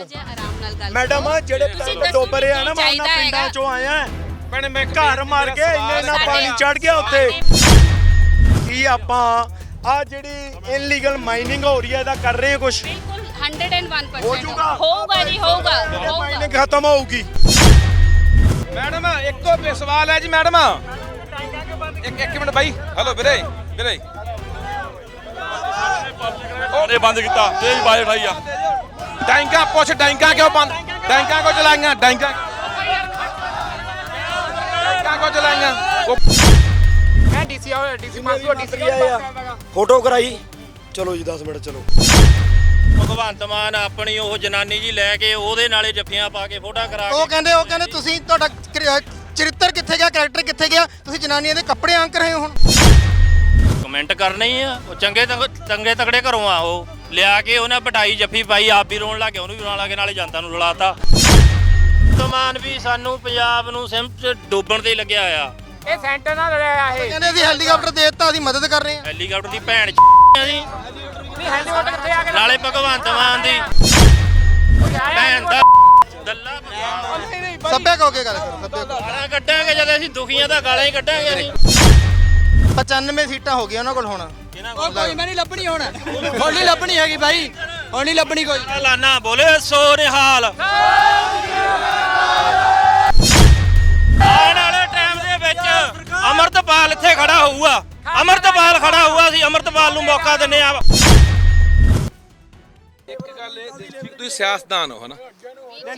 ਤੂੰ ਜੇ ਆਰਾਮ ਨਾਲ ਗੱਲ ਮੈਡਮ ਕਰੋ। ਜਿਹੜੇ ਤੁਸੀਂ ਪਿੰਡ ਡੁੱਬ ਰਹੇ ਆ ਨਾ ਮੈਂ ਉਹਨਾਂ ਪਿੰਡਾਂ। ਚੋਂ ਆਇਆ। ਭੈਣੇ ਮੈਂ ਘਰ ਮਾਰ ਕੇ ਇੰਨੇ ਇੰਨਾ ਪਾਣੀ ਚੜ ਗਿਆ ਉੱਥੇ। ਕੀ ਆਪਾਂ ਆ ਜਿਹੜੀ ਇਨਲੀਗਲ ਮਾਈਨਿੰਗ ਹੋ ਰਹੀ ਹੈ ਇਹਦਾ ਕਰ ਰਹੇ ਹਾਂ ਕੁਝ ਬਿਲਕੁਲ 101% ਹੋ ਜਾਊਗਾ। ਹੋਊਗਾ ਜੀ ਹੋਊਗਾ ਮਾਈਨਿੰਗ ਖਤਮ ਹੋਊਗੀ। ਮੈਡਮ ਇੱਕੋ ਸਵਾਲ ਹੈ ਜੀ ਮੈਡਮ। ਇੱਕ ਇੱਕ ਮਿੰਟ ਬਾਈ। ਹਲੋ ਵੀਰੇ ਵੀਰੇ। ਇਹ ਬੰਦ ਕੀਤਾ ਤੇਜ਼ ਬਾਜ ਉਠਾਈ ਆ। ਡੈਂਗਾ ਪੁੱਛ ਡੈਂਗਾ ਕਿਉਂ ਬੰਦ? ਡੈਂਗਾ ਕੋ ਚਲਾਈਆਂ ਡੈਂਗਾ। ਡੈਂਗਾ ਕੋ ਚਲਾਈਆਂ ਉਹ ਮੈਂ ਡੀਸੀ ਆ ਡੀਸੀ ਪਾਸੋ ਡੀਸੀ ਫੋਟੋ ਕਰਾਈ। ਚਲੋ ਜੀ 10 ਮਿੰਟ ਚਲੋ। ਭਗਵੰਤ ਮਾਨ ਆਪਣੀ ਉਹ ਜਨਾਨੀ ਜੀ ਲੈ ਕੇ ਉਹਦੇ ਨਾਲੇ ਜੱਫੀਆਂ ਪਾ ਕੇ ਫੋਟਾ ਕਰਾ ਉਹ ਕੇ ਕਹਿੰਦੇ ਉਹ ਕਹਿੰਦੇ ਤੁਸੀਂ ਤੁਹਾਡਾ ਚਰਿੱਤਰ ਕਿੱਥੇ ਗਿਆ ਕੈਰੈਕਟਰ ਕਿੱਥੇ ਗਿਆ? ਤੁਸੀਂ ਜਨਾਨੀਆਂ ਦੇ ਕੱਪੜੇ ਆਂਕ ਰਹੇ ਹੋ ਹੁਣ। ਕਮੈਂਟ ਕਰਨੇ ਆ। ਉਹ ਚੰਗੇ ਤੰਗ- ਚੰਗੇ ਤਕੜੇ ਘਰੋਂ ਆ ਉਹ। ਲਿਆ ਕੇ ਉਹਨੇ ਪਟਾਈ ਜੱਫੀ ਪਾਈ ਆਪ ਵੀ ਰੋਣ ਲੱਗ ਗਿਆ ਉਹਨੂੰ ਵੀ ਰੋਣ ਲੱਗ ਗਿਆ ਨਾਲੇ ਜਨਤਾ ਨੂੰ ਰੁਲਾਤਾ। ਮਾਨ ਵੀ ਸਾਨੂੰ ਪੰਜਾਬ ਨੂੰ ਸਿਮ ਚ ਡੋਬਣ ਤੇ ਲੱਗਿਆ ਆ ਇਹ ਸੈਂਟਰ ਨਾਲ ਲੜਿਆ ਇਹ। ਕਹਿੰਦੇ ਅਸੀਂ ਹੈਲੀਕਾਪਟਰ ਦੇ ਦਿੱਤਾ ਅਸੀਂ ਮਦਦ ਕਰ ਰਹੇ ਹਾਂ ਹੈਲੀਕਾਪਟਰ ਦੀ ਭੈਣ ਅਸੀਂ ਨਹੀਂ ਹੈਲੀਕਾਪਟਰ ਕਿੱਥੇ ਆ ਕੇ ਨਾਲੇ ਭਗਵੰਤ ਮਾਨ ਦੀ। ਭੈਣ ਦਾ ਦੱਲਾ ਸੱਭਿਅਕ ਹੋ ਕੇ ਗੱਲ ਕਰੋ ਸੱਭਿਅਕ ਗਾਲਾਂ ਕੱਢਾਂਗੇ ਜਦ ਅਸੀਂ ਦੁਖੀਆਂ ਤਾਂ ਗਾਲਾਂ ਹੀ ਕੱਢਾਂਗੇ ਅਸੀਂ। 95 ਸੀਟਾਂ ਹੋ ਗਈਆਂ ਉਹਨਾਂ ਕੋਲ ਹੁਣ। ਉਹ ਕੋਈ ਮੈਂ ਨਹੀਂ ਲੱਭਣੀ ਹੁਣ। ਹੁਣ ਨਹੀਂ ਲੱਭਣੀ ਹੈਗੀ ਭਾਈ ਹੁਣ ਨਹੀਂ ਲੱਭਣੀ ਕੋਈ। ਲਾਨਾ ਬੋਲੇ ਸੋ ਨਿਹਾਲ ਆਉਣ ਵਾਲੇ ਟਾਈਮ ਦੇ ਵਿੱਚ ਅਮਰਤਪਾਲ ਇੱਥੇ ਖੜਾ ਹੋਊਗਾ। ਅਮਰਤਪਾਲ ਖੜਾ ਹੋਊਗਾ ਅਸੀਂ ਅਮਰਤਪਾਲ ਨੂੰ ਮੌਕਾ ਦਿੰਨੇ ਆ ਇੱਕ ਗੱਲ ਇਹ ਦੇਖੀ ਤੁਸੀਂ ਸਿਆਸਤਦਾਨ ਹੋ ਹਨਾ?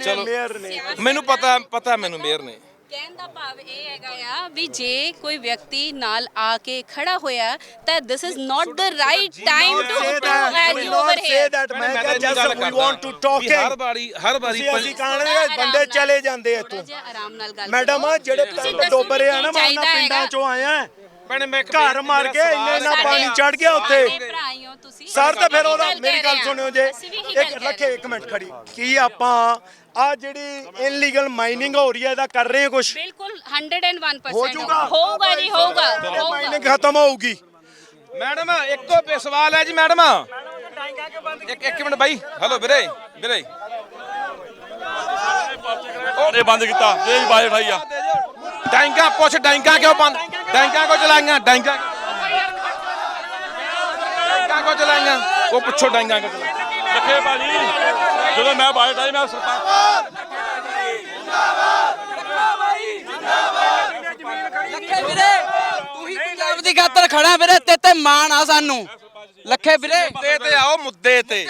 ਚਲੋ। ਮੇਅਰ ਨੇ। ਮੈਨੂੰ ਪਤਾ ਪਤਾ ਮੈਨੂੰ ਮੇਅਰ ਨੇ। ਕਹਿਣ ਦਾ ਭਾਵ ਇਹ ਹੈਗਾ ਆ ਵੀ ਜੇ ਕੋਈ ਵਿਅਕਤੀ ਨਾਲ ਆ ਕੇ ਖੜਾ ਹੋਇਆ ਤਾਂ this is not the right time to say to that and we you not over say here that ਮੈਂ ਕਿਹਾ just we want to talk we ਹਰ ਵਾਰੀ ਹਰ ਵਾਰੀ ਅਸੀਂ ਅਸੀਂ ਕਹਾਂਗੇ ਆਰਾਮ ਬੰਦੇ ਨਾਲ। ਚਲੇ ਜਾਂਦੇ ਇੱਥੋਂ ਜੇ ਆਰਾਮ ਨਾਲ ਗੱਲ ਮੈਡਮ ਕਰੋ। ਜਿਹੜੇ ਤੁਸੀਂ ਪਿੰਡ ਡੁੱਬ ਰਹੇ ਆ ਨਾ ਮੈਂ ਚਾਹੀਦਾ ਉਹਨਾਂ ਪਿੰਡਾਂ ਹੈਗਾ। ਚੋਂ ਆਇਆ ਭੈਣੇ ਮੈਂ ਇੱਕ ਘਰ ਮਾਰ ਕੇ ਇੰਨੇ ਸਾਡੇ- ਪਾਣੀ ਚੜ ਗਿਆ ਉੱਥੇ। ਸਾਡੇ ਭਰਾ ਹੀ ਹੋ ਤੁਸੀਂ। ਸਰ ਤਾਂ ਫਿਰ ਉਹਦਾ ਮੇਰੀ ਗੱਲ। ਸੁਣਿਓ ਜੇ। ਇੱਕ ਰਹੇ ਇੱਕ ਮਿੰਟ ਖੜੀ। ਕੀ ਆਪਾਂ ਆ ਜਿਹੜੀ ਇਨਲੀਗਲ ਮਾਈਨਿੰਗ ਹੋ ਰਹੀ ਹੈ ਇਹਦਾ ਕਰ ਰਹੇ ਹਾਂ ਕੁਝ ਬਿਲਕੁਲ 101% ਹੋ ਜਾਊਗਾ। ਹੋਊਗਾ ਜੀ ਹੋਊਗਾ। ਹੋਊਗਾ। ਮਾਈਨਿੰਗ ਖਤਮ ਹੋਊਗੀ। ਮੈਡਮ ਇੱਕੋ ਸਵਾਲ ਹੈ ਜੀ ਮੈਡਮ। ਇੱਕ ਇੱਕ ਮਿੰਟ ਬਾਈ। ਹਲੋ ਵੀਰੇ ਵੀਰੇ। ਇਹ ਬੰਦ ਕੀਤਾ ਤੇਜ਼ ਬਾਜ ਉਠਾਈ ਆ। ਡੈਂਗਾ ਪੁੱਛ ਡੈਂਗਾ ਕਿਉਂ ਬੰਦ? ਡੈਂਗਾ ਕੋ ਚਲਾਈਆਂ? ਡੈਂਗਾ ਡੈਂਗਾ ਕੋ ਚਲਾਈਆਂ? ਉਹ ਪੁੱਛੋ ਡੈਂਗਾ ਕੋ ਚਲਾਈਆਂ। ਲੱਖੇ ਭਾਜੀ ਜਦੋਂ ਮੈਂ ਬਾਜ ਉਠਾਈ ਮੈਂ ਸਰਪੰਚ ਲੱਖੇ ਵੀਰੇ ਤੂੰ ਹੀ ਪੰਜਾਬ ਦੀ ਖਾਤਰ ਖੜਾ ਵੀਰੇ ਤੇ ਤੇ ਮਾਣ ਆ ਸਾਨੂੰ। ਲੱਖੇ ਵੀਰੇ ਮੁੱਦੇ ਤੇ ਆਓ ਮੁੱਦੇ ਤੇ।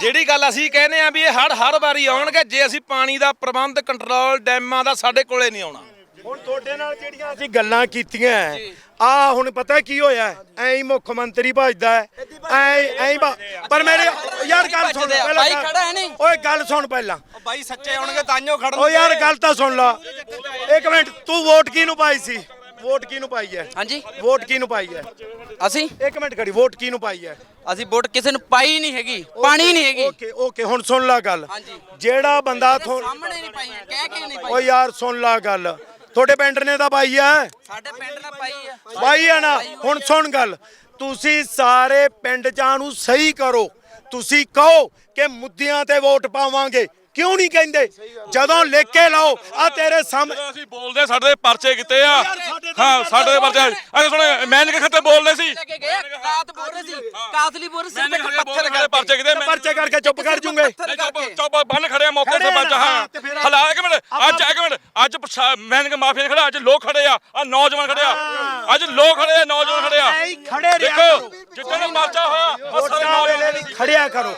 ਜਿਹੜੀ ਗੱਲ ਅਸੀਂ ਕਹਿੰਦੇ ਆ ਵੀ ਇਹ ਹੜ ਹਰ ਵਾਰੀ ਆਉਣਗੇ ਜੇ ਅਸੀਂ ਪਾਣੀ ਦਾ ਪ੍ਰਬੰਧ ਕੰਟਰੋਲ ਡੈਮਾਂ ਦਾ ਸਾਡੇ ਕੋਲੇ ਨਹੀਂ ਆਉਣਾ। ਹੁਣ ਤੁਹਾਡੇ ਨਾਲ ਜਿਹੜੀਆਂ ਅਸੀਂ ਗੱਲਾਂ ਕੀਤੀਆਂ ਆ ਹੁਣ ਪਤਾ ਕੀ ਹੋਇਆ? ਐਂ ਹੀ ਮੁੱਖ ਮੰਤਰੀ ਭਜਦਾ ਐਂ ਐਂ ਪਰ ਮੇਰੇ ਯਾਰ ਗੱਲ ਸੁਣ ਪਹਿਲਾਂ ਬਾਈ ਖੜਾ ਹੈ ਨੀ। ਓਏ ਗੱਲ ਸੁਣ ਪਹਿਲਾਂ। ਬਾਈ ਸੱਚੇ ਆਉਣਗੇ ਤਾਈਓ ਖੜਨ ਓ ਯਾਰ ਗੱਲ ਤਾਂ ਸੁਣ ਲਾ। ਇੱਕ ਮਿੰਟ ਤੂੰ ਵੋਟ ਕਿਹਨੂੰ ਪਾਈ ਸੀ? ਵੋਟ ਕਿਹਨੂੰ ਪਾਈ ਹੈ? ਹਾਂਜੀ। ਵੋਟ ਕਿਹਨੂੰ ਪਾਈ ਹੈ? ਅਸੀਂ? ਇੱਕ ਮਿੰਟ ਖੜੀ ਵੋਟ ਕਿਹਨੂੰ ਪਾਈ ਹੈ? ਅਸੀਂ ਵੋਟ ਕਿਸੇ ਨੂੰ ਪਾਈ ਨਹੀਂ ਹੈਗੀ ਪਾਣੀ ਨਹੀਂ ਹੈਗੀ। ਓਕੇ ਓਕੇ ਹੁਣ ਸੁਣ ਲਾ ਗੱਲ। ਹਾਂਜੀ। ਜਿਹੜਾ ਬੰਦਾ ਥੋ ਸਾਹਮਣੇ ਨਹੀਂ ਪਾਈ ਕਹਿ ਕੇ ਨਹੀਂ ਓ ਪਾਈ ਯਾਰ ਸੁਣ ਲਾ ਗੱਲ। ਤੁਹਾਡੇ ਪਿੰਡ ਨੇ ਤਾਂ ਪਾਈ ਹੈ? ਸਾਡੇ ਪਿੰਡ ਨੇ ਪਾਈ ਆ ਭਾਈ ਆ ਨਾ? ਹੁਣ ਸੁਣ ਗੱਲ। ਤੁਸੀਂ ਸਾਰੇ ਪਿੰਡ ਚਾਂ ਨੂੰ ਸਹੀ ਕਰੋ। ਤੁਸੀਂ ਕਹੋ ਕਿ ਮੁੱਦਿਆਂ ਤੇ ਵੋਟ ਪਾਵਾਂਗੇ। ਕਿਉਂ ਨਹੀਂ ਕਹਿੰਦੇ? ਜਦੋਂ ਲਿਖ ਕੇ ਲਾਓ ਆ ਤੇਰੇ ਸਾਹਮਣੇ ਅਸੀਂ ਬੋਲਦੇ ਸਾਡੇ ਪਰਚੇ ਕੀਤੇ ਆ। ਹਾਂ ਸਾਡੇ ਦੇ ਪਰਚੇ ਅਰੇ ਸੁਣ ਮੈਂ ਨਿਕ ਖੱਤੇ ਬੋਲਦੇ ਸੀ। ਲੈ ਕੇ ਗਏ ਰਾਤ ਬੋਲ ਰਹੇ ਸੀ। ਕਾਤਲੀ ਬੋਲ ਰਹੇ ਸੀ ਮੈਂ ਸਿਰਫ ਇੱਕ ਪੱਥਰ ਪੱਥਰ ਪਰਚੇ ਕੀਤੇ ਮੈਂ ਪਰਚੇ ਕਰਕੇ ਚੁੱਪ ਕਰ ਜੂਗੇ। ਬੰਨ ਖੜੇ ਆ ਮੌਕੇ ਤੇ ਹਾਂ ਹਲਾ ਇੱਕ ਮਿੰਟ ਅੱਜ ਇੱਕ ਮਿੰਟ ਅੱਜ ਪ੍ਰਸ਼ਾ- ਮੈਂ ਨਿਕ ਮਾਫੀਆ ਖੜਾ ਅੱਜ ਲੋਕ ਖੜੇ ਆ ਆ ਨੌਜਵਾਨ ਖੜੇ ਆ। ਅੱਜ ਲੋਕ ਖੜੇ ਆ ਨੌਜਵਾਨ ਖੜੇ ਆ। ਖੜੇ ਰਿਹਾ ਦੇਖੋ ਹੋਇਆ ਖੜਿਆ ਕਰੋ।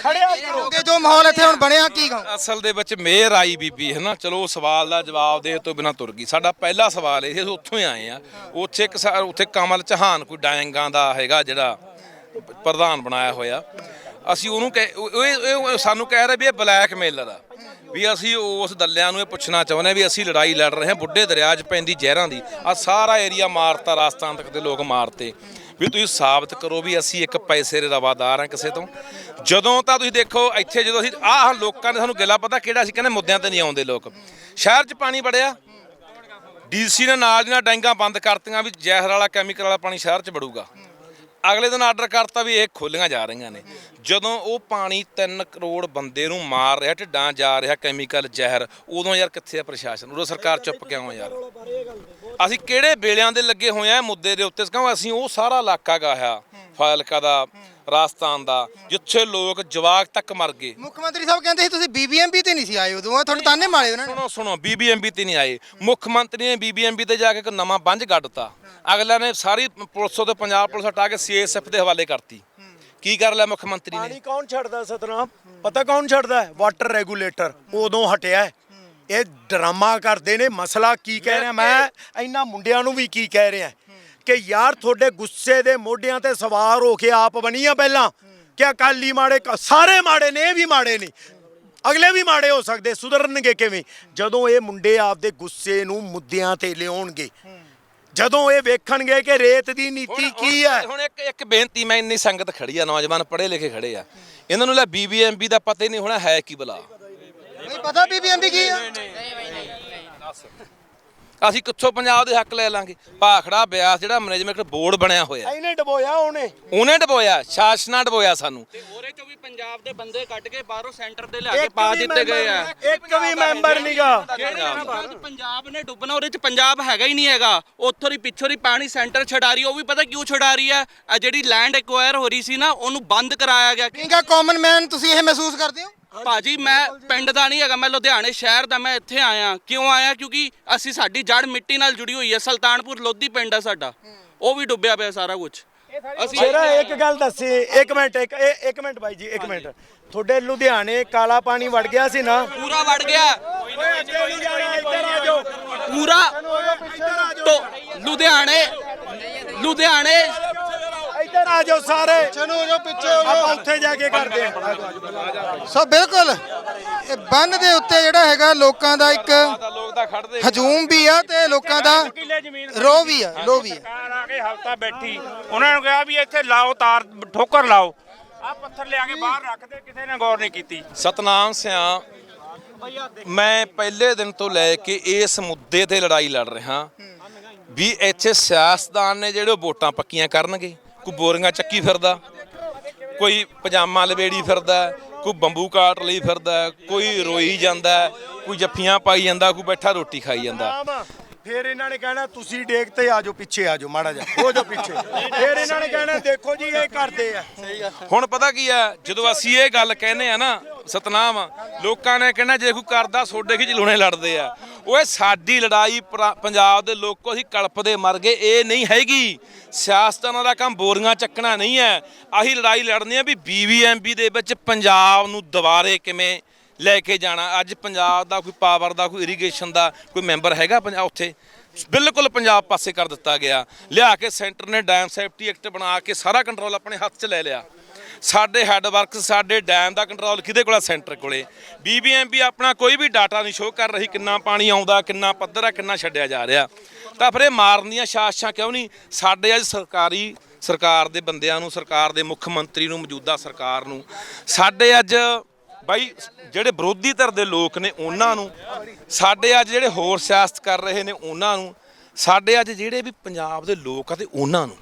ਖੜਿਆ ਕਰੋ ਕਿ ਜੋ ਮਾਹੌਲ ਇੱਥੇ ਹੁਣ ਬਣਿਆ ਕੀ ਕਹਾਂ? ਅਸਲ ਦੇ ਵਿੱਚ ਮੇਅਰ ਆਈ ਬੀਬੀ ਹੈ ਨਾ? ਚਲੋ ਉਹ ਸਵਾਲ ਦਾ ਜਵਾਬ ਦੇ ਤੋਂ ਬਿਨਾ ਤੁਰ ਗਈ। ਸਾਡਾ ਪਹਿਲਾ ਸਵਾਲ ਇਹ ਸੀ, ਅਸੀਂ ਉੱਥੋਂ ਹੀ ਆਏ ਆ ਉੱਥੇ ਇੱਕ ਸਾ- ਉੱਥੇ ਕਮਲ ਚਹਾਨ ਕੋਈ ਡਾਇੰਗਾਂ ਦਾ ਹੈਗਾ ਜਿਹੜਾ ਪ੍ਰਧਾਨ ਬਣਾਇਆ ਹੋਇਆ। ਅਸੀਂ ਉਹਨੂੰ ਕਹਿ- ਉਹ- ਉਹ ਉਹ- ਉਹ ਸਾਨੂੰ ਕਹਿ ਰਿਹਾ ਵੀ ਇਹ ਬਲੈਕਮੇਲਰ ਆ। ਵੀ ਅਸੀਂ ਉਸ ਦੱਲਿਆਂ ਨੂੰ ਇਹ ਪੁੱਛਣਾ ਚਾਹੁੰਦੇ ਹਾਂ ਵੀ ਅਸੀਂ ਲੜਾਈ ਲੜ ਰਹੇ ਹਾਂ ਬੁੱਢੇ ਦਰਿਆ 'ਚ ਪੈਂਦੀ ਜ਼ਹਿਰਾਂ ਦੀ। ਆ ਸਾਰਾ ਏਰੀਆ ਮਾਰਤਾ ਰਾਜਸਥਾਨ ਤੱਕ ਦੇ ਲੋਕ ਮਾਰਤੇ। ਵੀ ਤੁਸੀਂ ਸਾਬਤ ਕਰੋ ਵੀ ਅਸੀਂ ਇੱਕ ਪੈਸੇ ਦੇ ਰਵਾਦਾਰ ਹਾਂ ਕਿਸੇ ਤੋਂ। ਜਦੋਂ ਤਾਂ ਤੁਸੀਂ ਦੇਖੋ, ਇੱਥੇ ਜਦੋਂ ਅਸੀਂ ਆਹ ਲੋਕਾਂ ਨੇ ਸਾਨੂੰ ਗਿਲਾ ਪਤਾ ਕਿਹੜਾ ਸੀ, ਕਹਿੰਦੇ ਮੁੱਦਿਆਂ ਤੇ ਨਹੀਂ ਆਉਂਦੇ ਲੋਕ। ਸ਼ਹਿਰ 'ਚ ਪਾਣੀ ਵੜਿਆ। ਡੀਸੀ ਨੇ ਨਾਲ ਦੀਆਂ ਡੈਂਗਾਂ ਬੰਦ ਕਰਤੀਆਂ ਵੀ ਜ਼ਹਿਰ ਵਾਲਾ ਕੈਮੀਕਲ ਵਾਲਾ ਪਾਣੀ ਸ਼ਹਿਰ 'ਚ ਵੜੂਗਾ। ਅਗਲੇ ਦਿਨ ਆਰਡਰ ਕਰਤਾ ਵੀ ਇਹ ਖੋਲੀਆਂ ਜਾ ਰਹੀਆਂ ਨੇ। ਜਦੋਂ ਉਹ ਪਾਣੀ 3 ਕਰੋੜ ਬੰਦੇ ਨੂੰ ਮਾਰ ਰਿਹਾ, ਢਿੱਡਾਂ ਜਾ ਰਿਹਾ ਕੈਮੀਕਲ ਜ਼ਹਿਰ, ਉਦੋਂ ਯਾਰ ਕਿੱਥੇ ਆ ਪ੍ਰਸ਼ਾਸਨ? ਉਦੋਂ ਸਰਕਾਰ ਚੁੱਪ ਕਿਉਂ ਆ ਯਾਰ? ਅਸੀਂ ਕਿਹੜੇ ਵੇਲਿਆਂ ਦੇ ਲੱਗੇ ਹੋਏ ਆ ਮੁੱਦੇ ਦੇ ਉੱਤੇ? ਕਿਉਂ ਅਸੀਂ ਉਹ ਸਾਰਾ ਇਲਾਕਾ ਗਾਇਆ ਫਾਜ਼ਿਲਕਾ ਦਾ ਰਾਜਸਥਾਨ ਦਾ ਜਿੱਥੇ ਲੋਕ ਜਵਾਕ ਤੱਕ ਮਰ ਗਏ। ਮੁੱਖ ਮੰਤਰੀ ਸਾਹਿਬ ਕਹਿੰਦੇ ਸੀ ਤੁਸੀਂ ਬੀਬੀਐਮਬੀ ਤੇ ਨਹੀਂ ਸੀ ਆਏ ਉਦੋਂ ਤੁਹਾਡੇ ਤਾਨੇ ਮਾਰੇ ਉਹਨਾਂ ਨੇ। ਸੁਣੋ ਸੁਣੋ ਬੀਬੀਐਮਬੀ ਤੇ ਨਹੀਂ ਆਏ। ਮੁੱਖ ਮੰਤਰੀ ਨੇ ਬੀਬੀਐਮਬੀ ਤੇ ਜਾ ਕੇ ਇੱਕ ਨਵਾਂ ਬੰਜ ਗੱਡਤਾ ਅਗਲਾ ਨੇ ਸਾਰੀ ਪੁਲਿਸ ਤੋਂ ਪੰਜਾਬ ਪੁਲਿਸ ਹਟਾ ਕੇ ਸੀਐਸਐਫ ਦੇ ਹਵਾਲੇ ਕਰਤੀ। ਕੀ ਕਰ ਲਿਆ ਮੁੱਖ ਮੰਤਰੀ ਨੇ? ਪਾਣੀ ਕੌਣ ਛੱਡਦਾ ਸਤਨਾਮ? ਪਤਾ ਕੌਣ ਛੱਡਦਾ ਹੈ? ਵਾਟਰ ਰੈਗੂਲੇਟਰ ਉਦੋਂ ਹਟਿਆ ਹੈ। ਇਹ ਡਰਾਮਾ ਕਰਦੇ ਨੇ ਮਸਲਾ ਕੀ ਕਹਿ ਰਿਹਾ ਮੈਂ ਇਹਨਾਂ ਮੁੰਡਿਆਂ ਨੂੰ ਵੀ ਕੀ ਕਹਿ ਰਿਹਾ। ਕਿ ਯਾਰ ਤੁਹਾਡੇ ਗੁੱਸੇ ਦੇ ਮੋਢਿਆਂ ਤੇ ਸਵਾਰ ਹੋ ਕੇ ਆਪ ਬਣੀਆਂ ਪਹਿਲਾਂ। ਕਿ ਅਕਾਲੀ ਮਾੜੇ ਸਾਰੇ ਮਾੜੇ ਨੇ ਇਹ ਵੀ ਮਾੜੇ ਨੇ। ਅਗਲੇ ਵੀ ਮਾੜੇ ਹੋ ਸਕਦੇ ਸੁਧਰਨਗੇ ਕਿਵੇਂ? ਜਦੋਂ ਇਹ ਮੁੰਡੇ ਆਪਦੇ ਗੁੱਸੇ ਨੂੰ ਮੁੱਦਿਆਂ ਤੇ ਲਿਆਉਣਗੇ। ਜਦੋਂ ਇਹ ਵੇਖਣਗੇ ਕਿ ਰੇਤ ਦੀ ਨੀਤੀ ਕੀ ਹੈ। ਹੁਣ ਇੱਕ ਇੱਕ ਬੇਨਤੀ ਮੈਂ ਇੰਨੀ ਸੰਗਤ ਖੜੀ ਆ ਨੌਜਵਾਨ ਪੜ੍ਹੇ ਲਿਖੇ ਖੜੇ ਆ। ਇਹਨਾਂ ਨੂੰ ਲੈ ਬੀਬੀਐਮਬੀ ਦਾ ਪਤਾ ਹੀ ਨਹੀਂ ਹੋਣਾ ਹੈ ਕੀ ਬਲਾ। ਨਹੀਂ ਪਤਾ ਬੀਬੀਐਮਬੀ ਕੀ ਆ। ਅਸੀਂ ਕਿੱਥੋਂ ਪੰਜਾਬ ਦੇ ਹੱਕ ਲੈ ਲਾਂਗੇ? ਭਾਖੜਾ ਬਿਆਸ ਜਿਹੜਾ ਮੈਨੇਜਮੈਂਟ ਬੋਰਡ ਬਣਿਆ ਹੋਇਆ। ਇਹਨੇ ਡਬੋਇਆ ਉਹਨੇ। ਉਹਨੇ ਡਬੋਇਆ ਸ਼ਾਸਨਾ ਡਬੋਇਆ ਸਾਨੂੰ। ਉਹਦੇ ਚੋਂ ਵੀ ਪੰਜਾਬ ਦੇ ਬੰਦੇ ਕੱਢ ਕੇ ਬਾਹਰੋਂ ਸੈਂਟਰ ਦੇ ਲਿਆ ਕੇ ਇੱਕ ਪਾ ਵੀ ਦਿੱਤੇ ਗਏ ਆ। ਮੈਂਬਰ- ਇੱਕ ਵੀ ਮੈਂਬਰ ਨਹੀਂਗਾ ਪੰਜਾਬ ਪੰਜਾਬ ਨੇ ਡੁੱਬਣਾ ਉਹਦੇ ਚ ਪੰਜਾਬ ਹੈਗਾ ਹੀ ਨਹੀਂ ਹੈਗਾ। ਉੱਥੋਂ ਦੀ ਪਿੱਛੋਂ ਦੀ ਪਾਣੀ ਸੈਂਟਰ ਛਡਾ ਰਹੀ ਹੈ। ਉਹ ਵੀ ਪਤਾ ਕਿਉਂ ਛਡਾ ਰਹੀ ਹੈ ਆ ਜਿਹੜੀ ਲੈਂਡ ਐਕਵਾਇਰ ਹੋ ਰਹੀ ਸੀ ਨਾ ਉਹਨੂੰ ਬੰਦ ਕਰਾਇਆ ਗਿਆ। ਕਿੰਗਾ ਕਾਮਨ ਮੈਨ ਤੁਸੀਂ ਇਹ ਮਹਿਸੂਸ ਕਰਦੇ ਹੋ? ਭਾਜੀ ਮੈਂ ਪਿੰਡ ਦਾ ਨਹੀਂ ਹੈਗਾ ਮੈਂ ਲੁਧਿਆਣੇ ਸ਼ਹਿਰ ਦਾ ਮੈਂ ਇੱਥੇ ਆਇਆ। ਕਿਉਂ ਆਇਆ? ਕਿਉਂਕਿ ਅਸੀਂ ਸਾਡੀ ਜੜ ਮਿੱਟੀ ਨਾਲ ਜੁੜੀ ਹੋਈ ਹੈ ਸੁਲਤਾਨਪੁਰ ਲੋਧੀ ਪਿੰਡ ਹੈ ਸਾਡਾ। ਉਹ ਵੀ ਡੁੱਬਿਆ ਪਿਆ ਸਾਰਾ ਕੁਝ ਅਸੀਂ ਸ਼ੇਰਾ ਇੱਕ ਗੱਲ ਦੱਸੀ ਇੱਕ ਮਿੰਟ ਇੱਕ ਇਹ- ਇੱਕ ਮਿੰਟ ਬਾਈ ਜੀ ਇੱਕ ਮਿੰਟ। ਤੁਹਾਡੇ ਲੁਧਿਆਣੇ ਕਾਲਾ ਪਾਣੀ ਵੜ ਗਿਆ ਸੀ ਨਾ? ਪੂਰਾ ਵੜ ਗਿਆ। ਆ ਪੂਰਾ ਤੋਂ ਲੁਧਿਆਣੇ ਲੁਧਿਆਣੇ ਇੱਧਰ ਆ ਜਾਓ ਸਾਰੇ। ਚਲੋ ਜੋ ਪਿੱਛੇ ਆਪਾਂ ਉੱਥੇ ਜਾ ਕੇ ਕਰਦੇ ਹਾਂ। ਸੋ ਬਿਲਕੁਲ। ਇਹ ਬੰਨ ਦੇ ਉੱਤੇ ਜਿਹੜਾ ਹੈਗਾ ਲੋਕਾਂ ਦਾ ਇੱਕ ਲੋਕ ਤਾਂ ਖੜਦੇ ਹਜੂਮ ਵੀ ਆ ਤੇ ਲੋਕਾਂ ਦਾ ਰੋ ਵੀ ਆ ਲੋ ਵੀ ਆ। ਸਰਕਾਰ ਆ ਕੇ ਹਫਤਾ ਬੈਠੀ। ਉਹਨਾਂ ਨੂੰ ਕਿਹਾ ਵੀ ਇੱਥੇ ਲਾਓ ਤਾਰ ਠੋਕਰ ਲਾਓ। ਆ ਪੱਥਰ ਲਿਆ ਕੇ ਬਾਹਰ ਰੱਖਦੇ ਕਿਸੇ ਨੇ ਗੌਰ ਨਹੀਂ ਕੀਤੀ। ਸਤਨਾਮ ਸਿਆਂ ਮੈਂ ਪਹਿਲੇ ਦਿਨ ਤੋਂ ਲੈ ਕੇ ਇਸ ਮੁੱਦੇ ਤੇ ਲੜਾਈ ਲੜ ਰਿਹਾ। ਵੀ ਇੱਥੇ ਸਿਆਸਤਦਾਨ ਨੇ ਜਿਹੜੇ ਉਹ ਵੋਟਾਂ ਪੱਕੀਆਂ ਕਰਨਗੇ। ਕੋਈ ਬੋਰੀਆਂ ਚੱਕੀ ਫਿਰਦਾ, ਕੋਈ ਪਜਾਮਾ ਲਵੇੜੀ ਫਿਰਦਾ, ਕੋਈ ਬੰਬੂ ਕਾਟ ਲਈ ਫਿਰਦਾ, ਕੋਈ ਰੋਈ ਜਾਂਦਾ, ਕੋਈ ਜੱਫੀਆਂ ਪਾਈ ਜਾਂਦਾ, ਕੋਈ ਬੈਠਾ ਰੋਟੀ ਖਾਈ ਜਾਂਦਾ। ਫਿਰ ਇਹਨਾਂ ਨੇ ਕਹਿਣਾ, ਤੁਸੀਂ ਡੇਕ ਤੇ ਆ ਜਾਓ, ਪਿੱਛੇ ਆ ਜਾਓ, ਮਾੜਾ ਜਿਹਾ, ਹੋ ਜਾਓ ਪਿੱਛੇ। ਫਿਰ ਇਹਨਾਂ ਨੇ ਕਹਿਣਾ, ਦੇਖੋ ਜੀ, ਇਹ ਕਰਦੇ ਆ। ਹੁਣ ਪਤਾ ਕੀ ਆ, ਜਦੋਂ ਅਸੀਂ ਇਹ ਗੱਲ ਕਹਿੰਦੇ ਆ ਨਾ, ਸਤਨਾਮ, ਲੋਕਾਂ ਨੇ ਕਹਿਣਾ, ਜੇ ਕੋਈ ਕਰਦਾ, ਸੋਡੇ ਕੀ ਲੁਣੇ ਲੜਦੇ ਆ। ਓਏ, ਸਾਡੀ ਲੜਾਈ ਪੰਜਾਬ ਦੇ ਲੋਕੋ, ਅਸੀਂ ਕਲਪਦੇ ਮਰ ਗਏ, ਇਹ ਨਹੀਂ ਹੈਗੀ। ਸਿਆਸਤਾਂ ਦਾ ਕੰਮ ਬੋਰੀਆਂ ਚੱਕਣਾ ਨਹੀਂ ਹੈ। ਆਹੀ ਲੜਾਈ ਲੜਨੀ ਆ ਵੀ ਬੀਬੀਐਮਬੀ ਦੇ ਵਿੱਚ ਪੰਜਾਬ ਨੂੰ ਦੁਬਾਰੇ ਕਿਵੇਂ ਲੈ ਕੇ ਜਾਣਾ। ਅੱਜ ਪੰਜਾਬ ਦਾ ਕੋਈ ਪਾਵਰ ਦਾ, ਕੋਈ ਇਰੀਗੇਸ਼ਨ ਦਾ ਕੋਈ ਮੈਂਬਰ ਹੈਗਾ ਪੰਜਾਬ ਉੱਥੇ? ਬਿਲਕੁਲ ਪੰਜਾਬ ਪਾਸੇ ਕਰ ਦਿੱਤਾ ਗਿਆ। ਲਿਆ ਕੇ ਸੈਂਟਰ ਨੇ ਡੈਮ ਸੇਫਟੀ ਐਕਟ ਬਣਾ ਕੇ ਸਾਰਾ ਕੰਟਰੋਲ ਆਪਣੇ ਹੱਥ 'ਚ ਲੈ ਲਿਆ। ਸਾਡੇ ਹੈੱਡ ਵਰਕਸ ਸਾਡੇ ਡੈਮ ਦਾ ਕੰਟਰੋਲ ਕਿਹਦੇ ਕੋਲ ਆ? ਸੈਂਟਰ ਕੋਲੇ। ਬੀਬੀਐਮਬੀ ਆਪਣਾ ਕੋਈ ਵੀ ਡਾਟਾ ਨਹੀਂ ਸ਼ੋਅ ਕਰ ਰਹੀ, ਕਿੰਨਾ ਪਾਣੀ ਆਉਂਦਾ, ਕਿੰਨਾ ਪੱਧਰ ਆ, ਕਿੰਨਾ ਛੱਡਿਆ ਜਾ ਰਿਹਾ। ਤਾਂ ਫਿਰ ਇਹ ਮਾਰਨ ਦੀਆਂ ਸਾਜ਼ਿਸ਼ਾਂ ਕਿਉਂ ਨਹੀਂ? ਸਾਡੇ ਅੱਜ ਸਰਕਾਰੀ, ਸਰਕਾਰ ਦੇ ਬੰਦਿਆਂ ਨੂੰ, ਸਰਕਾਰ ਦੇ ਮੁੱਖ ਮੰਤਰੀ ਨੂੰ, ਮੌਜੂਦਾ ਸਰਕਾਰ ਨੂੰ, ਸਾਡੇ ਅੱਜ ਬਾਈ, ਜਿਹੜੇ ਵਿਰੋਧੀ ਧਿਰ ਦੇ ਲੋਕ ਨੇ ਉਹਨਾਂ ਨੂੰ, ਸਾਡੇ ਅੱਜ ਜਿਹੜੇ ਹੋਰ ਸਿਆਸਤ ਕਰ ਰਹੇ ਨੇ ਉਹਨਾਂ ਨੂੰ, ਸਾਡੇ ਅੱਜ ਜਿਹੜੇ ਵੀ ਪੰਜਾਬ ਦੇ ਲੋਕ ਆ ਤੇ ਉਹਨਾਂ ਨੂੰ,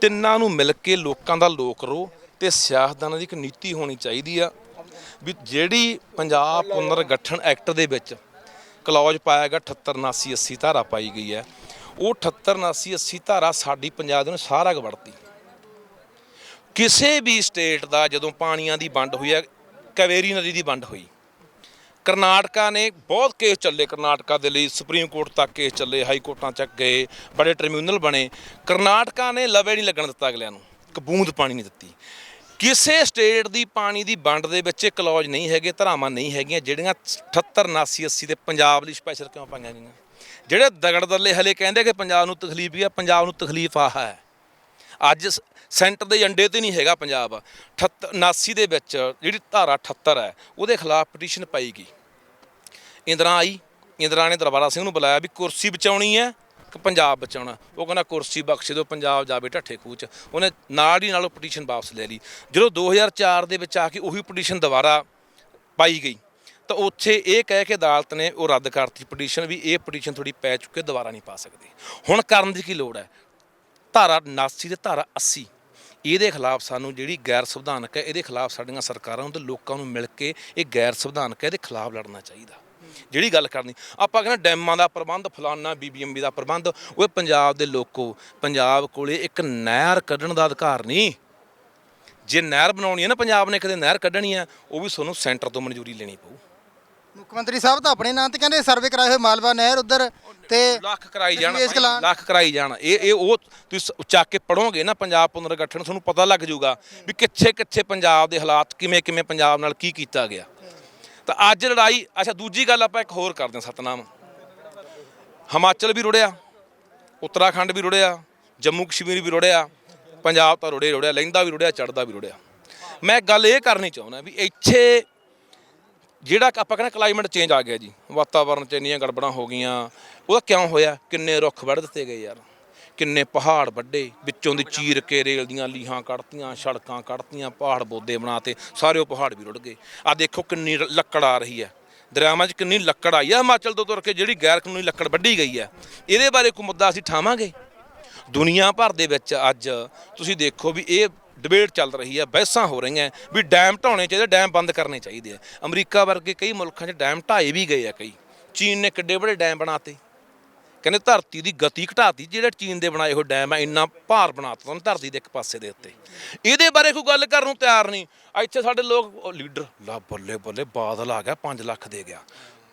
ਤਿੰਨਾਂ ਨੂੰ ਮਿਲ ਕੇ ਲੋਕਾਂ ਦਾ ਲੋਕ ਰੋ ਤੇ ਸਿਆਸਤਦਾਨਾਂ ਦੀ ਇੱਕ ਨੀਤੀ ਹੋਣੀ ਚਾਹੀਦੀ ਆ ਵੀ ਜਿਹੜੀ ਪੰਜਾਬ ਪੁਨਰ ਗਠਨ ਐਕਟ ਦੇ ਵਿੱਚ ਕਲੌਜ ਪਾਇਆ ਗਿਆ 78 79 80 ਧਾਰਾ ਪਾਈ ਗਈ ਹੈ, ਉਹ 78 79 80 ਧਾਰਾ ਸਾਡੀ ਪੰਜਾਬ ਦੇ ਨੂੰ ਸਾਰਾ ਗਵੜਤੀ ਕਿਸੇ ਵੀ ਸਟੇਟ ਦਾ ਜਦੋਂ ਪਾਣੀਆਂ ਦੀ ਵੰਡ ਹੋਈ ਹੈ ਕਾਵੇਰੀ ਨਦੀ ਦੀ ਵੰਡ ਹੋਈ। ਕਰਨਾਟਕਾ ਨੇ ਬਹੁਤ ਕੇਸ ਚੱਲੇ ਕਰਨਾਟਕਾ ਦੇ ਲਈ। ਸੁਪਰੀਮ ਕੋਰਟ ਤੱਕ ਕੇਸ ਚੱਲੇ, ਹਾਈ ਕੋਰਟਾਂ ਤੱਕ ਗਏ, ਬੜੇ ਟ੍ਰਿਬਿਊਨਲ ਬਣੇ। ਕਰਨਾਟਕਾ ਨੇ ਲਵੇ ਨਹੀਂ ਲੱਗਣ ਦਿੱਤਾ ਅਗਲਿਆਂ ਨੂੰ, ਇੱਕ ਬੂੰਦ ਪਾਣੀ ਨਹੀਂ ਦਿੱਤੀ। ਕਿਸੇ ਸਟੇਟ ਦੀ ਪਾਣੀ ਦੀ ਵੰਡ ਦੇ ਵਿੱਚ ਕਲੌਜ ਨਹੀਂ ਹੈਗੇ, ਧਰਾਵਾਂ ਨਹੀਂ ਹੈਗੀਆਂ, ਜਿਹੜੀਆਂ 78 79 80 ਦੇ ਪੰਜਾਬ ਲਈ ਸਪੈਸ਼ਲ ਕਿਉਂ ਪਾਈਆਂ ਗਈਆਂ? ਜਿਹੜੇ ਦਗੜ ਦੱਲੇ ਹਲੇ ਕਹਿੰਦੇ ਕਿ ਪੰਜਾਬ ਨੂੰ ਤਕਲੀਫ ਹੀ ਆ ਪੰਜਾਬ ਨੂੰ ਤਕਲੀਫ ਆਹ ਹੈ। ਅੱਜ ਸ- ਸੈਂਟਰ ਦੇ ਏਜੰਡੇ ਤੇ ਨਹੀਂ ਹੈਗਾ ਪੰਜਾਬ। 78 79 ਦੇ ਵਿੱਚ ਜਿਹੜੀ ਧਾਰਾ 78 ਹੈ, ਉਹਦੇ ਖਿਲਾਫ ਪਟੀਸ਼ਨ ਪਾਈ ਗਈ ਇੰਦਰਾ ਆਈ, ਇੰਦਰਾ ਨੇ ਦਰਬਾਰਾ ਸਿੰਘ ਨੂੰ ਬੁਲਾਇਆ ਵੀ ਕੁਰਸੀ ਬਚਾਉਣੀ ਹੈ ਕਿ ਪੰਜਾਬ ਬਚਾਉਣਾ। ਉਹ ਕਹਿੰਦਾ ਕੁਰਸੀ ਬਖਸ਼ ਦਿਓ, ਪੰਜਾਬ ਜਾਵੇ ਢੱਠੇ ਖੂਹ ਉਹਨੇ ਨਾਲ ਹੀ ਨਾਲ ਉਹ ਪਟੀਸ਼ਨ ਵਾਪਸ ਲੈ ਲਈ। ਜਦੋਂ 2004 ਦੇ ਵਿੱਚ ਆ ਕੇ ਉਹੀ ਪਟੀਸ਼ਨ ਦੁਬਾਰਾ ਪਾਈ ਗਈ, ਤਾਂ ਉੱਥੇ ਇਹ ਕਹਿ ਕੇ ਅਦਾਲਤ ਨੇ ਉਹ ਰੱਦ ਕਰਤੀ ਪਟੀਸ਼ਨ ਵੀ ਇਹ ਪਟੀਸ਼ਨ ਥੋੜੀ ਪੈ ਚੁੱਕੇ ਦੁਬਾਰਾ ਨਹੀਂ ਪਾ ਸਕਦੇ। ਹੁਣ ਕਰਨ ਦੀ ਕੀ ਲੋੜ ਹੈ? ਧਾਰਾ 79 ਤੇ ਧਾਰਾ 80 ਇਹਦੇ ਖਿਲਾਫ ਸਾਨੂੰ ਜਿਹੜੀ ਗੈਰ ਸੰਵਿਧਾਨਕ ਹੈ, ਇਹਦੇ ਖਿਲਾਫ ਸਾਡੀਆਂ ਸਰਕਾਰਾਂ ਨੂੰ ਤੇ ਲੋਕਾਂ ਨੂੰ ਮਿਲ ਕੇ ਇਹ ਗੈਰ ਸੰਵਿਧਾਨਕ ਹੈ, ਇਹਦੇ ਖਿਲਾਫ ਲੜਨਾ ਚਾਹੀਦਾ। ਜਿਹੜੀ ਗੱਲ ਕਰਨੀ, ਆਪਾਂ ਕਹਿੰਦੇ ਡੈਮਾਂ ਦਾ ਪ੍ਰਬੰਧ, ਫਲਾਨਾ ਬੀਬੀਐਮਬੀ ਦਾ ਪ੍ਰਬੰਧ ਉਹ ਪੰਜਾਬ ਦੇ ਲੋਕੋ, ਪੰਜਾਬ ਕੋਲੇ ਇੱਕ ਨਹਿਰ ਕੱਢਣ ਦਾ ਅਧਿਕਾਰ ਨਹੀਂ। ਜੇ ਨਹਿਰ ਬਣਾਉਣੀ ਹੈ ਨਾ, ਪੰਜਾਬ ਨੇ ਕਦੇ ਨਹਿਰ ਕੱਢਣੀ ਹੈ, ਉਹ ਵੀ ਤੁਹਾਨੂੰ ਸੈਂਟਰ ਤੋਂ ਮਨਜ਼ੂਰੀ ਲੈਣੀ ਪਊ। ਮੁੱਖ ਮੰਤਰੀ ਸਾਹਿਬ ਤਾਂ ਆਪਣੇ ਨਾਂ ਤੇ ਕਹਿੰਦੇ ਸਰਵੇ ਕਰਾਏ ਹੋਏ ਮਾਲਵਾ ਨਹਿਰ ਉਧਰ ਤੇ ਲੱਖ ਕਰਾਈ ਜਾਣ ਕਲਾਨ। ਲੱਖ ਕਰਾਈ ਜਾਣ। ਇਹ ਇਹ ਉਹ ਤੁਸੀਂ ਸ- ਚੱਕ ਕੇ ਪੜੋਗੇ ਨਾ ਪੰਜਾਬ ਪੁਨਰਗਠਨ ਤੁਹਾਨੂੰ ਪਤਾ ਲੱਗ ਜਾਊਗਾ ਵੀ ਕਿੱਥੇ ਕਿੱਥੇ ਪੰਜਾਬ ਦੇ ਹਾਲਾਤ ਕਿਵੇਂ ਕਿਵੇਂ ਪੰਜਾਬ ਨਾਲ ਕੀ ਕੀਤਾ ਗਿਆ। ਤਾਂ ਅੱਜ ਲੜਾਈ ਅੱਛਾ ਦੂਜੀ ਗੱਲ ਆਪਾਂ ਇੱਕ ਹੋਰ ਕਰਦੇ ਹਾਂ ਸਤਨਾਮ। ਹਿਮਾਚਲ ਵੀ ਰੁੜਿਆ ਉੱਤਰਾਖੰਡ ਵੀ ਰੁੜਿਆ ਜੰਮੂ ਕਸ਼ਮੀਰ ਵੀ ਰੁੜਿਆ ਪੰਜਾਬ ਤਾਂ ਰੁੜੇ ਰੁੜਿਆ ਲਹਿੰਦਾ ਵੀ ਰੁੜਿਆ ਚੜਦਾ ਵੀ ਰੁੜਿਆ। ਮੈਂ ਗੱਲ ਇਹ ਕਰਨੀ ਚਾਹੁੰਦਾ ਵੀ ਇੱਥੇ ਜਿਹੜਾ ਆਪਾਂ ਕਹਿੰਦੇ ਕਲਾਈਮੇਟ ਚੇਂਜ ਆ ਗਿਆ ਜੀ ਵਾਤਾਵਰਣ 'ਚ ਇੰਨੀਆਂ ਗੜਬੜਾਂ ਹੋ ਗਈਆਂ, ਉਹਦਾ ਕਿਉਂ ਹੋਇਆ? ਕਿੰਨੇ ਰੁੱਖ ਵੱਢ ਦਿੱਤੇ ਗਏ ਯਾਰ, ਕਿੰਨੇ ਪਹਾੜ ਵੱਡੇ ਵਿੱਚੋਂ ਦੀ ਚੀਰ ਕੇ ਰੇਲ ਦੀਆਂ ਲੀਹਾਂ ਕੱਢਤੀਆਂ, ਸੜਕਾਂ ਕੱਢਤੀਆਂ, ਪਹਾੜ ਬੋਦੇ ਬਣਾਤੇ, ਸਾਰੇ ਉਹ ਪਹਾੜ ਵੀ ਰੁੜ ਗਏ। ਆ ਦੇਖੋ ਕਿੰਨੀ ਲੱਕੜ ਆ ਰਹੀ ਹੈ। ਦਰਿਆਵਾਂ 'ਚ ਕਿੰਨੀ ਲੱਕੜ ਆਈ ਆ, ਹਿਮਾਚਲ ਤੋਂ ਤੁਰ ਕੇ ਜਿਹੜੀ ਗੈਰ ਕਾਨੂੰਨੀ ਲੱਕੜ ਵੱਢੀ ਗਈ ਹੈ, ਇਹਦੇ ਬਾਰੇ ਕੋਈ ਮੁੱਦਾ ਅਸੀਂ ਠਾਵਾਂਗੇ? ਦੁਨੀਆ ਭਰ ਦੇ ਵਿੱਚ ਅੱਜ ਤੁਸੀਂ ਦੇਖੋ ਵੀ ਇਹ ਡਿਬੇਟ ਚੱਲ ਰਹੀ ਹੈ, ਬਹਿਸਾਂ ਹੋ ਰਹੀਆਂ ਵੀ ਡੈਮ ਢਾਉਣੇ ਚਾਹੀਦੇ, ਡੈਮ ਬੰਦ ਕਰਨੇ ਚਾਹੀਦੇ ਆ। ਅਮਰੀਕਾ ਵਰਗੇ ਕਈ ਮੁਲਕਾਂ 'ਚ ਡੈਮ ਢਾਏ ਵੀ ਗਏ ਆ ਕਈ। ਚੀਨ ਨੇ ਕਿੱਡੇ ਵੱਡੇ ਡੈਮ ਬਣਾਤੇ। ਕਹਿੰਦੇ ਧਰਤੀ ਦੀ ਗਤੀ ਘਟਾਤੀ, ਜਿਹੜੇ ਚੀਨ ਦੇ ਬਣਾਏ ਹੋਏ ਡੈਮ ਆ, ਇੰਨਾ ਭਾਰ ਬਣਾਤਾ ਉਹਨਾਂ ਧਰਤੀ ਦੇ ਇੱਕ ਪਾਸੇ ਦੇ ਉੱਤੇ। ਇਹਦੇ ਬਾਰੇ ਕੋਈ ਗੱਲ ਕਰਨ ਨੂੰ ਤਿਆਰ ਨਹੀਂ। ਇੱਥੇ ਸਾਡੇ ਲੋਕ, ਉਹ ਲੀਡਰ, ਲਾ ਬੱਲੇ ਬੱਲੇ ਬਾਦਲ ਆ ਗਿਆ 5 ਲੱਖ ਦੇ ਗਿਆ।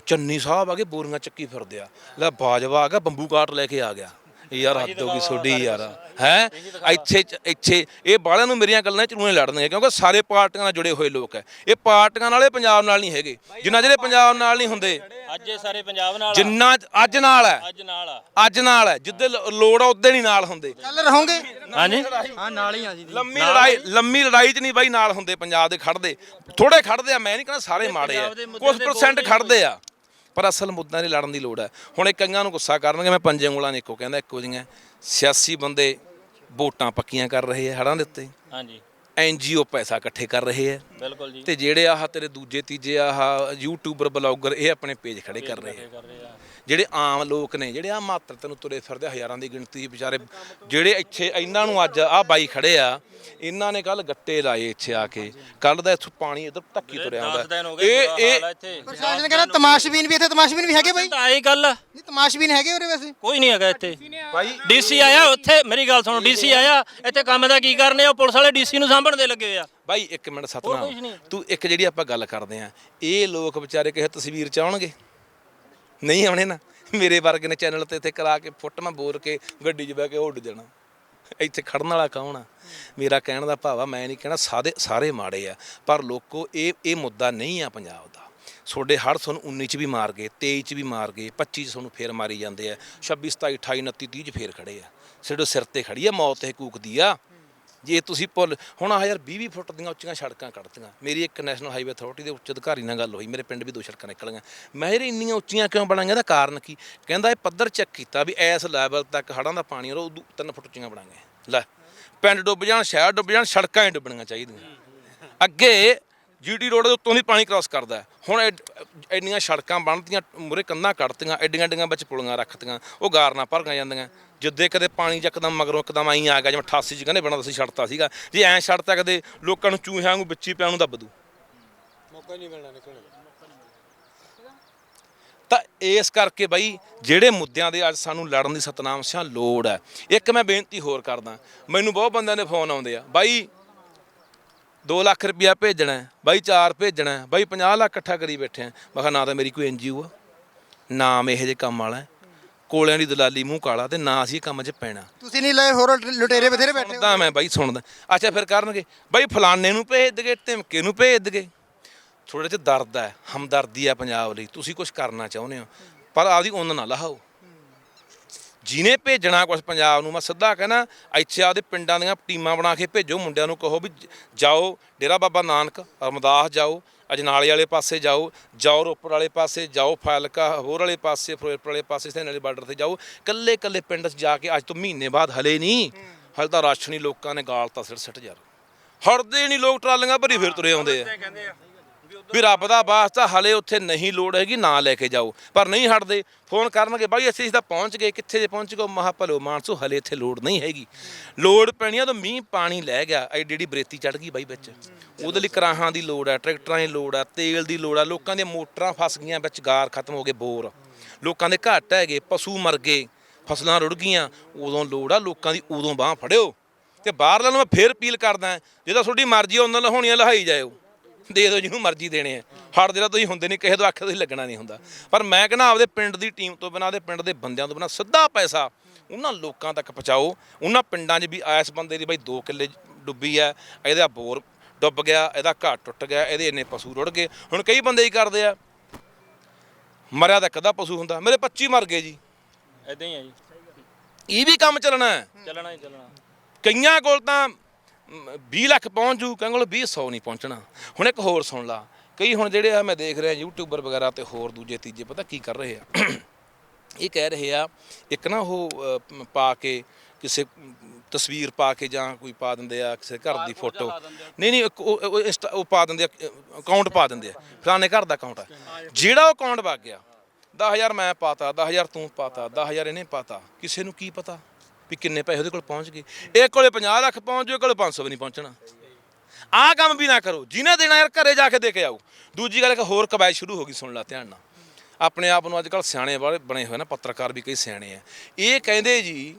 ਚੰਨੀ ਸਾਹਿਬ ਆ ਗਏ ਬੋਰੀਆਂ ਚੱਕੀ ਫਿਰਦੇ ਆ। ਲੈ ਬਾਜਵਾ ਆ ਗਿਆ, ਬੰਬੂ ਕਾਟ ਲੈ ਕੇ ਆ ਗਿਆ। ਯਾਰ ਹੱਦ ਹੋ ਗਈ ਸੋਡੀ ਯਾਰ। ਹੈ? ਇੱਥੇ ਇੱਥੇ ਇਹ ਬਾਲਿਆਂ ਨੂੰ ਮੇਰੀਆਂ ਗੱਲਾਂ ਚਰੂਨੇ ਲੜਨਗੇ ਕਿਉਂਕਿ ਸਾਰੇ ਪਾਰਟੀਆਂ ਨਾਲ ਜੁੜੇ ਹੋਏ ਲੋਕ ਹੈ ਇਹ ਪਾਰਟੀਆਂ ਨਾਲੇ ਪੰਜਾਬ ਨਾਲ ਨਹੀਂ ਹੈਗੇ। ਜਿੰਨਾ ਜਿਹੜੇ ਪੰਜਾਬ ਨਾਲ ਨਹੀਂ ਹੁੰਦੇ। ਅੱਜ ਇਹ ਸਾਰੇ ਪੰਜਾਬ ਨਾਲ ਜਿੰਨਾ ਅੱਜ ਨਾਲ ਹੈ ਅੱਜ ਨਾਲ ਆ। ਅੱਜ ਨਾਲ ਹੈ ਜਿੱਦੇ ਲੋੜ ਆ ਉਦੋਂ ਨਹੀਂ ਨਾਲ ਹੁੰਦੇ। ਕੱਲ ਰਹੋਗੇ? ਹਾਂਜੀ? ਹਾਂ ਨਾਲ ਹੀ ਆ ਜੀ। ਲੰਮੀ ਲੜਾਈ ਲੰਮੀ ਲੜਾਈ 'ਚ ਨਹੀਂ ਬਾਈ ਨਾਲ ਹੁੰਦੇ ਪੰਜਾਬ ਦੇ ਖੜਦੇ। ਥੋੜੇ ਖੜਦੇ ਆ ਮੈਂ ਨਹੀਂ ਕਹਿੰਦਾ ਸਾਰੇ ਮਾੜੇ ਆ ਕੁਝ ਪਰਸੈਂਟ ਖੜਦੇ ਆ। ਪਰ ਅਸਲ ਮੁੱਦਿਆਂ ਦੀ ਲੜਨ ਦੀ ਲੋੜ ਹੈ। ਹੁਣ ਇਹ ਕਈਆਂ ਨੂੰ ਗੁੱਸਾ ਕਰਨਗੇ ਮੈਂ ਪੰਜੇ ਉਂਗਲਾਂ ਨੇ ਇੱਕੋ ਕਹਿੰਦਾ ਇੱਕੋ ਜਿਹੀਆਂ। ਸਿਆਸੀ ਬੰਦੇ ਵੋਟਾਂ ਪੱਕੀਆਂ ਕਰ ਰਹੇ ਆ ਹੜਾਂ ਦੇ ਉੱਤੇ। ਹਾਂਜੀ। ਐਨਜੀਓ ਪੈਸਾ ਇਕੱਠੇ ਕਰ ਰਹੇ ਆ। ਬਿਲਕੁਲ ਜੀ। ਤੇ ਜਿਹੜੇ ਆਹ ਤੇਰੇ ਦੂਜੇ ਤੀਜੇ ਆਹ ਯੂਟਿਊਬਰ ਬਲੌਗਰ ਇਹ ਆਪਣੇ ਪੇਜ ਖੜੇ ਕਰ ਰਹੇ ਆ। ਕਰ ਰਹੇ ਆ। ਜਿਹੜੇ ਆਮ ਲੋਕ ਨੇ ਜਿਹੜੇ ਆ ਮਾਤਰ ਤੈਨੂੰ ਤੁਰੇ ਫਿਰਦੇ ਹਜ਼ਾਰਾਂ ਦੀ ਗਿਣਤੀ ਵਿਚਾਰੇ ਜਿਹੜੇ ਇੱਥੇ ਇਹਨਾਂ ਨੂੰ ਅੱਜ ਆ ਬਾਈ ਖੜੇ ਆ ਇਹਨਾਂ ਨੇ ਕੱਲ ਗੱਟੇ ਲਾਏ ਇੱਥੇ ਆ ਕੇ। ਕੱਲ ਦਾ ਇੱਥੋਂ ਪਾਣੀ ਇਧਰ ਟੱਕੀ ਤੁਰਿਆ 10 ਆਉਂਦਾ ਇਹ ਇਹ ਪ੍ਰਸ਼ਾਸਨ ਕਹਿੰਦਾ ਤਮਾਸ਼ਬੀਨ ਵੀ ਇੱਥੇ ਤਮਾਸ਼ਬੀਨ ਵੀ ਹੈਗੇ ਬਾਈ। ਤਾਂ ਆਈ ਗੱਲ। ਨਹੀਂ ਤਮਾਸ਼ਬੀਨ ਹੈਗੇ ਉਰੇ ਵੈਸੇ। ਕੋਈ ਨਹੀਂ ਹੈਗਾ ਇੱਥੇ। ਭਾਈ ਡੀਸੀ ਆਇਆ ਉੱਥੇ ਮੇਰੀ ਗੱਲ ਸੁਣੋ ਡੀਸੀ ਆਇਆ ਇੱਥੇ ਕੰਮ ਦਾ ਕੀ ਕਰਨੇ ਆ ਉਹ ਪੁਲਿਸ ਵਾਲੇ ਡੀਸੀ ਨੂੰ ਸਾਂਭਣ ਦੇ ਲੱਗੇ ਆ। ਭਾਈ ਇੱਕ ਮਿੰਟ ਕੁਛ ਸਤਨਾਮ। ਤੂੰ ਇੱਕ ਜਿਹੜੀ ਆਪਾਂ ਗੱਲ ਕਰਦੇ ਆ ਇਹ ਲੋਕ ਵਿਚਾਰੇ ਕਿਸੇ ਤਸਵੀਰ ਚ ਆਉਣਗੇ? ਨਹੀਂ ਆਉਣੇ ਨਾ। ਮੇਰੇ ਵਰਗੇ ਨੇ ਚੈਨਲ ਤੇ ਇੱਥੇ ਕਰਾ ਕੇ ਫੁੱਟ ਮੈਂ ਬੋਲ ਕੇ ਗੱਡੀ 'ਚ ਬਹਿ ਕੇ ਉੱਡ ਜਾਣਾ। ਇੱਥੇ ਖੜਨ ਵਾਲਾ ਕੌਣ ਆ? ਮੇਰਾ ਕਹਿਣ ਦਾ ਭਾਵ ਆ, ਮੈਂ ਨਹੀਂ ਕਹਿਣਾ ਸਾਰੇ ਸਾਰੇ ਮਾੜੇ ਆ, ਪਰ ਲੋਕੋ, ਇਹ ਇਹ ਮੁੱਦਾ ਨਹੀਂ ਆ ਪੰਜਾਬ ਦਾ। ਤੁਹਾਡੇ ਹੜ ਤੁਹਾਨੂੰ 19 ਚ ਵੀ ਮਾਰ ਗਏ 23 ਚ ਵੀ ਮਾਰ ਗਏ 25 ਚ ਤੁਹਾਨੂੰ ਫੇਰ ਮਾਰੀ ਜਾਂਦੇ ਆ 26 27 28 29 30 ਚ ਫੇਰ ਖੜੇ ਆ। ਸਿਰੋਂ ਸਿਰ ਤੇ ਖੜੀ ਆ, ਮੌਤ ਇਹ ਕੂਕਦੀ ਆ। ਜੇ ਤੁਸੀਂ ਭੁੱਲ ਹੁਣ ਆ ਯਾਰ 20 20 ਫੁੱਟ ਦੀਆਂ ਉੱਚੀਆਂ ਸੜਕਾਂ ਕੱਢਤੀਆਂ। ਮੇਰੀ ਇੱਕ ਨੈਸ਼ਨਲ ਹਾਈਵੇ ਅਥਾਰਟੀ ਦੇ ਉੱਚ ਅਧਿਕਾਰੀ ਨਾਲ ਗੱਲ ਹੋਈ, ਮੇਰੇ ਪਿੰਡ ਵੀ ਦੋ ਸੜਕਾਂ ਨਿਕਲ ਗਈਆਂ ਮੈਂ ਯਾਰ ਇੰਨੀਆਂ ਉੱਚੀਆਂ ਕਿਉਂ ਬਣਾਈਆਂ? ਇਹਦਾ ਕਾਰਨ ਕੀ? ਕਹਿੰਦਾ, ਇਹ ਪੱਧਰ ਚੈੱਕ ਕੀਤਾ ਵੀ ਇਸ ਲੈਵਲ ਤੱਕ ਹੜਾਂ ਦਾ ਪਾਣੀ ਉਹ ਉਦੋਂ ਤਿੰਨ ਫੁੱਟ ਉੱਚੀਆਂ ਬਣਾਈਆਂ। ਲੈ, ਪਿੰਡ ਡੁੱਬ ਜਾਣ, ਸ਼ਹਿਰ ਡੁੱਬ ਜਾਣ, ਸੜਕਾਂ ਹੀ ਡੁੱਬਣੀਆਂ ਚਾਹੀਦੀਆਂ। ਅੱਗੇ ਜੀਟੀ ਰੋਡ ਦੇ ਉੱਤੋਂ ਦੀ ਪਾਣੀ ਕ੍ਰਾਸ ਕਰਦਾ। ਹੁਣ ਐਡ- ਐਡੀਆਂ ਸੜਕਾਂ ਬਣਦੀਆਂ ਮੁਰੇ ਕੰਧਾਂ ਕੱਢਤੀਆਂ ਐਡੀਆਂ ਐਡੀਆਂ ਵਿੱਚ ਪੁਲੀਆਂ ਰੱਖਤੀਆਂ, ਉਹ ਗਾਰਨਾ ਭਰ ਗਈਆਂ ਜਾਂਦੀਆਂ। ਜਿੱਦੇ ਕਦੇ ਪਾਣੀ ਚੱਕਦਮ ਮਗਰੋਂ ਇੱਕਦਮ ਆਈ ਆ ਗਿਆ ਜਿਵੇਂ 88 ਚ ਕਹਿੰਦੇ ਬਣਦਾ ਸੀ ਛੱਡਤਾ ਸੀਗਾ। ਜੇ ਐਂ ਛੱਡਤਾ ਕਦੇ ਲੋਕਾਂ ਨੂੰ ਚੂਹਿਆਂ ਨੂੰ ਵਿੱਚੀ ਪਿਆ ਨੂੰ ਦੱਬ ਦੂ। ਤਾਂ ਇਸ ਕਰਕੇ ਬਾਈ ਜਿਹੜੇ ਮੁੱਦਿਆਂ ਦੇ ਅੱਜ ਸਾਨੂੰ ਲੜਨ ਦੀ ਸਤਨਾਮ ਸਿਆਂ ਲੋੜ ਹੈ। ਇੱਕ ਮੈਂ ਬੇਨਤੀ ਹੋਰ ਕਰਦਾ ਮੈਨੂੰ ਬਹੁਤ ਬੰਦਿਆਂ ਦੇ ਫੋਨ ਆਉਂਦੇ ਆ ਬਾਈ 2 ਲੱਖ ਰੁਪਇਆ ਭੇਜਣਾ ਬਾਈ 4 ਭੇਜਣਾ ਬਾਈ 50 ਲੱਖ ਇਕੱਠਾ ਕਰੀ ਬੈਠੇ ਆ। ਮੈਂ ਕਿਹਾ ਨਾ ਤਾਂ ਮੇਰੀ ਕੋਈ ਐਨਜੀਓ ਆ ਨਾਮ ਇਹੋ ਜਿਹੇ ਕੰਮ ਵਾਲਾ। ਕੋਲਿਆਂ ਦੀ ਦਲਾਲੀ ਮੂੰਹ ਕਾਲਾ ਤੇ ਨਾ ਅਸੀਂ ਇਹ ਕੰਮ 'ਚ ਪੈਣਾ। ਤੁਸੀਂ ਨਹੀਂ ਲਏ ਹੋਰ ਲੁਟੇਰੇ ਬਥੇਰੇ ਬੈਠੇ ਹੋ ਸੁਣਦਾ ਮੈਂ ਬਾਈ ਸੁਣਦਾ। ਅੱਛਾ ਫਿਰ ਕਰਨਗੇ। ਬਾਈ ਫਲਾਣੇ ਨੂੰ ਭੇਜ ਦਗੇ ਧਮਕੇ ਨੂੰ ਭੇਜ ਦਗੇ ਥੋੜੇ ਜਿਹਾ ਦਰਦ ਹੈ ਹਮਦਰਦੀ ਹੈ ਪੰਜਾਬ ਲਈ। ਤੁਸੀਂ ਕੁਝ ਕਰਨਾ ਚਾਹੁੰਦੇ ਹੋ ਪਰ ਆਪਦੀ ਉੱਨ ਨਾ ਲਹਾਓ ਜਿਹਨੇ ਭੇਜਣਾ ਕੁਝ ਪੰਜਾਬ ਨੂੰ ਮੈਂ ਸਿੱਧਾ ਕਹਿਣਾ ਇੱਥੇ ਆਪਦੇ ਪਿੰਡਾਂ ਦੀਆਂ ਟੀਮਾਂ ਬਣਾ ਕੇ ਭੇਜੋ ਮੁੰਡਿਆਂ ਨੂੰ ਕਹੋ ਵੀ ਜ- ਜਾਓ ਡੇਰਾ ਬਾਬਾ ਨਾਨਕ ਅਰਮਦਾਸ ਜਾਓ। ਅਜਨਾਲੇ ਵਾਲੇ ਪਾਸੇ ਜਾਓ ਜਾਓ ਰੋਪੜ ਵਾਲੇ ਪਾਸੇ, ਜਾਓ ਫਾਇਲਕਾ ਹੋਰ ਵਾਲੇ ਪਾਸੇ, ਫਿਰੋਜ਼ਪੁਰ ਵਾਲੇ ਪਾਸੇ, ਸੈਨ ਵਾਲੇ ਬਾਰਡਰ ਤੇ ਜਾਓ। ਕੱਲੇ ਕੱਲੇ ਪਿੰਡ 'ਚ ਜਾ ਕੇ ਅੱਜ ਤੋਂ ਮਹੀਨੇ ਬਾਅਦ ਹਲੇ ਨਹੀਂ ਹਲੇ ਤਾਂ ਰਾਸ਼ਨੀ ਲੋਕਾਂ ਨੇ ਗਾਲ ਤਾਂ ਸਿਰ ਸਿੱਟ ਯਾਰ ਹੜਦੇ ਨਹੀਂ ਲੋਕ ਟਰਾਲੀਆਂ ਭਰੀ, ਫਿਰ ਤੁਰੇ ਆਉਂਦੇ ਆ। ਵੀ ਰੱਬ ਦਾ ਵਾਸਤਾ ਹਲੇ ਉੱਥੇ ਨਹੀਂ ਲੋੜ ਹੈਗੀ ਨਾ ਲੈ ਕੇ ਜਾਓ। ਪਰ ਨਹੀਂ ਹਟਦੇ। ਫੋਨ ਕਰਨਗੇ ਬਾਈ ਅਸੀਂ ਤਾਂ ਪਹੁੰਚ ਗਏ ਕਿੱਥੇ ਜੇ ਪਹੁੰਚ ਗਏ ਮਹਾ ਭਲੋ ਮਾਨਸੂ ਹਲੇ ਇੱਥੇ ਲੋੜ ਨਹੀਂ ਹੈਗੀ। ਲੋੜ ਪੈਣੀ ਆ ਤਾਂ ਮੀਂਹ ਪਾਣੀ ਲੈ ਗਿਆ ਐਡੀ ਐਡੀ ਬਰੇਤੀ ਚੜ ਗਈ ਬਾਈ ਵਿੱਚ। ਉਹਦੇ ਲਈ ਕਰਾਹਾਂ ਦੀ ਲੋੜ ਆ ਟਰੈਕਟਰਾਂ ਦੀ ਲੋੜ ਆ ਤੇਲ ਦੀ ਲੋੜ ਆ ਲੋਕਾਂ ਦੀਆਂ ਮੋਟਰਾਂ ਫਸ ਗਈਆਂ ਵਿੱਚ ਗਾਰ ਖਤਮ ਹੋ ਗਏ ਬੋਰ। ਲੋਕਾਂ ਦੇ ਘੱਟ ਹੈਗੇ ਪਸ਼ੂ ਮਰ ਗਏ ਫਸਲਾਂ ਰੁੜ ਗਈਆਂ ਉਦੋਂ ਲੋੜ ਆ ਲੋਕਾਂ ਦੀ ਉਦੋਂ ਬਾਹ ਫੜਿਓ। ਤੇ ਬਾਹਰਲਿਆਂ ਨੂੰ ਮੈਂ ਫੇਰ ਅਪੀਲ ਕਰਦਾ ਜੇ ਤਾਂ ਤੁਹਾਡੀ ਮਰਜ਼ੀ ਆ, ਉਹਨਾਂ ਲਹਾਉਣੀਆਂ ਲਹਾਈ ਜਾਇਓ। ਦੇ ਦਿਓ ਜਿਹਨੂੰ ਮਰਜ਼ੀ ਦੇਣੇ ਆ। ਹੜ ਜਿਹੜਾ ਤੁਸੀਂ ਹੁੰਦੇ ਨਹੀਂ ਕਿਸੇ ਤੋਂ ਆਖੇ ਤੁਸੀਂ ਲੱਗਣਾ ਨਹੀਂ ਹੁੰਦਾ। ਪਰ ਮੈਂ ਕਹਿੰਦਾ ਆਪਦੇ ਪਿੰਡ ਦੀ ਟੀਮ ਤੋਂ ਬਿਨਾਂ ਦੇ ਪਿੰਡ ਦੇ ਬੰਦਿਆਂ ਤੋਂ ਬਿਨਾਂ ਸਿੱਧਾ ਪੈਸਾ ਉਹਨਾਂ ਲੋਕਾਂ ਤੱਕ ਪਹੁੰਚਾਓ। ਉਹਨਾਂ ਪਿੰਡਾਂ 'ਚ ਵੀ ਇਸ ਬੰਦੇ ਦੀ ਬਾਈ 2 ਕਿੱਲੇ ਡੁੱਬੀ ਆ ਇਹਦਾ ਬੋਰ ਡੁੱਬ ਗਿਆ ਇਹਦਾ ਘਰ ਟੁੱਟ ਗਿਆ ਇਹਦੇ ਇੰਨੇ ਪਸ਼ੂ ਰੁੜ ਗਏ। ਹੁਣ ਕਈ ਬੰਦੇ ਹੀ ਕਰਦੇ ਆ? ਮਰਿਆ ਤਾਂ ਕਦਾ ਪਸ਼ੂ ਹੁੰਦਾ ਮੇਰੇ 25 ਮਰ ਗਏ ਜੀ। ਇਦਾਂ ਹੀ ਆ ਜੀ। ਇਹ ਵੀ ਕੰਮ ਚੱਲਣਾ ਹੈ। ਚੱਲਣਾ ਹੀ ਚੱਲਣਾ। ਕਈਆਂ ਕੋਲ ਤਾਂ 20 ਲੱਖ ਪਹੁੰਚ ਜੂ ਕਈਆਂ ਕੋਲ 20 100 ਨਹੀਂ ਪਹੁੰਚਣਾ। ਹੁਣ ਇੱਕ ਹੋਰ ਸੁਣ ਲਾ। ਕਈ ਹੁਣ ਜਿਹੜੇ ਆ ਮੈਂ ਦੇਖ ਰਿਹਾ ਯੂਟਿਊਬਰ ਵਗੈਰਾ ਤੇ ਹੋਰ ਦੂਜੇ ਤੀਜੇ ਪਤਾ ਕੀ ਕਰ ਰਹੇ ਆ? ਇਹ ਕਹਿ ਰਹੇ ਆ ਇੱਕ ਨਾ ਉਹ ਪਾ ਕੇ ਕਿਸੇ ਤਸਵੀਰ ਪਾ ਕੇ ਜਾਂ ਕੋਈ ਪਾ ਦਿੰਦੇ ਆ ਕਿਸੇ ਘਰ ਦੀ ਫੋਟੋ ਨਹੀਂ ਨਹੀਂ ਉਹ ਉਹ ਪਾ ਦਿੰਦੇ ਆ ਅਕਾਊਂਟ ਪਾ ਦਿੰਦੇ ਆ। ਫਲਾਣੇ ਘਰ ਦਾ ਅਕਾਊਂਟ ਆ। ਜਿਹੜਾ ਉਹ ਅਕਾਊਂਟ ਵਗ ਗਿਆ 10000 ਮੈਂ ਪਾਤਾ 10000 ਤੂੰ ਪਾਤਾ 10000 ਇਹਨੇ ਪਾਤਾ। ਕਿਸੇ ਨੂੰ ਕੀ ਪਤਾ? ਵੀ ਕਿੰਨੇ ਪੈਸੇ ਉਹਦੇ ਕੋਲ ਪਹੁੰਚ ਗਏ। ਇਹ ਕੋਲੇ 50 ਲੱਖ ਪਹੁੰਚ ਜਾਓ ਕੋਲੇ 500 ਵੀ ਨਹੀਂ ਪਹੁੰਚਣਾ। ਆਹ ਕੰਮ ਵੀ ਨਾ ਕਰੋ। ਜਿਹਨੇ ਦੇਣਾ ਯਾਰ ਘਰੇ ਜਾ ਕੇ ਦੇ ਕੇ ਆਓ। ਦੂਜੀ ਗੱਲ ਇੱਕ ਹੋਰ ਕਬਾਇ ਸ਼ੁਰੂ ਹੋ ਗਈ ਸੁਣ ਲਾ ਧਿਆਨ ਨਾਲ। ਆਪਣੇ ਆਪ ਨੂੰ ਅੱਜ ਕੱਲ ਸਿਆਣੇ ਵਾਲੇ ਬਣੇ ਹੋਏ ਨਾ, ਪੱਤਰਕਾਰ ਵੀ ਕਈ ਸਿਆਣੇ ਆ। ਇਹ ਕਹਿੰਦੇ ਜੀ,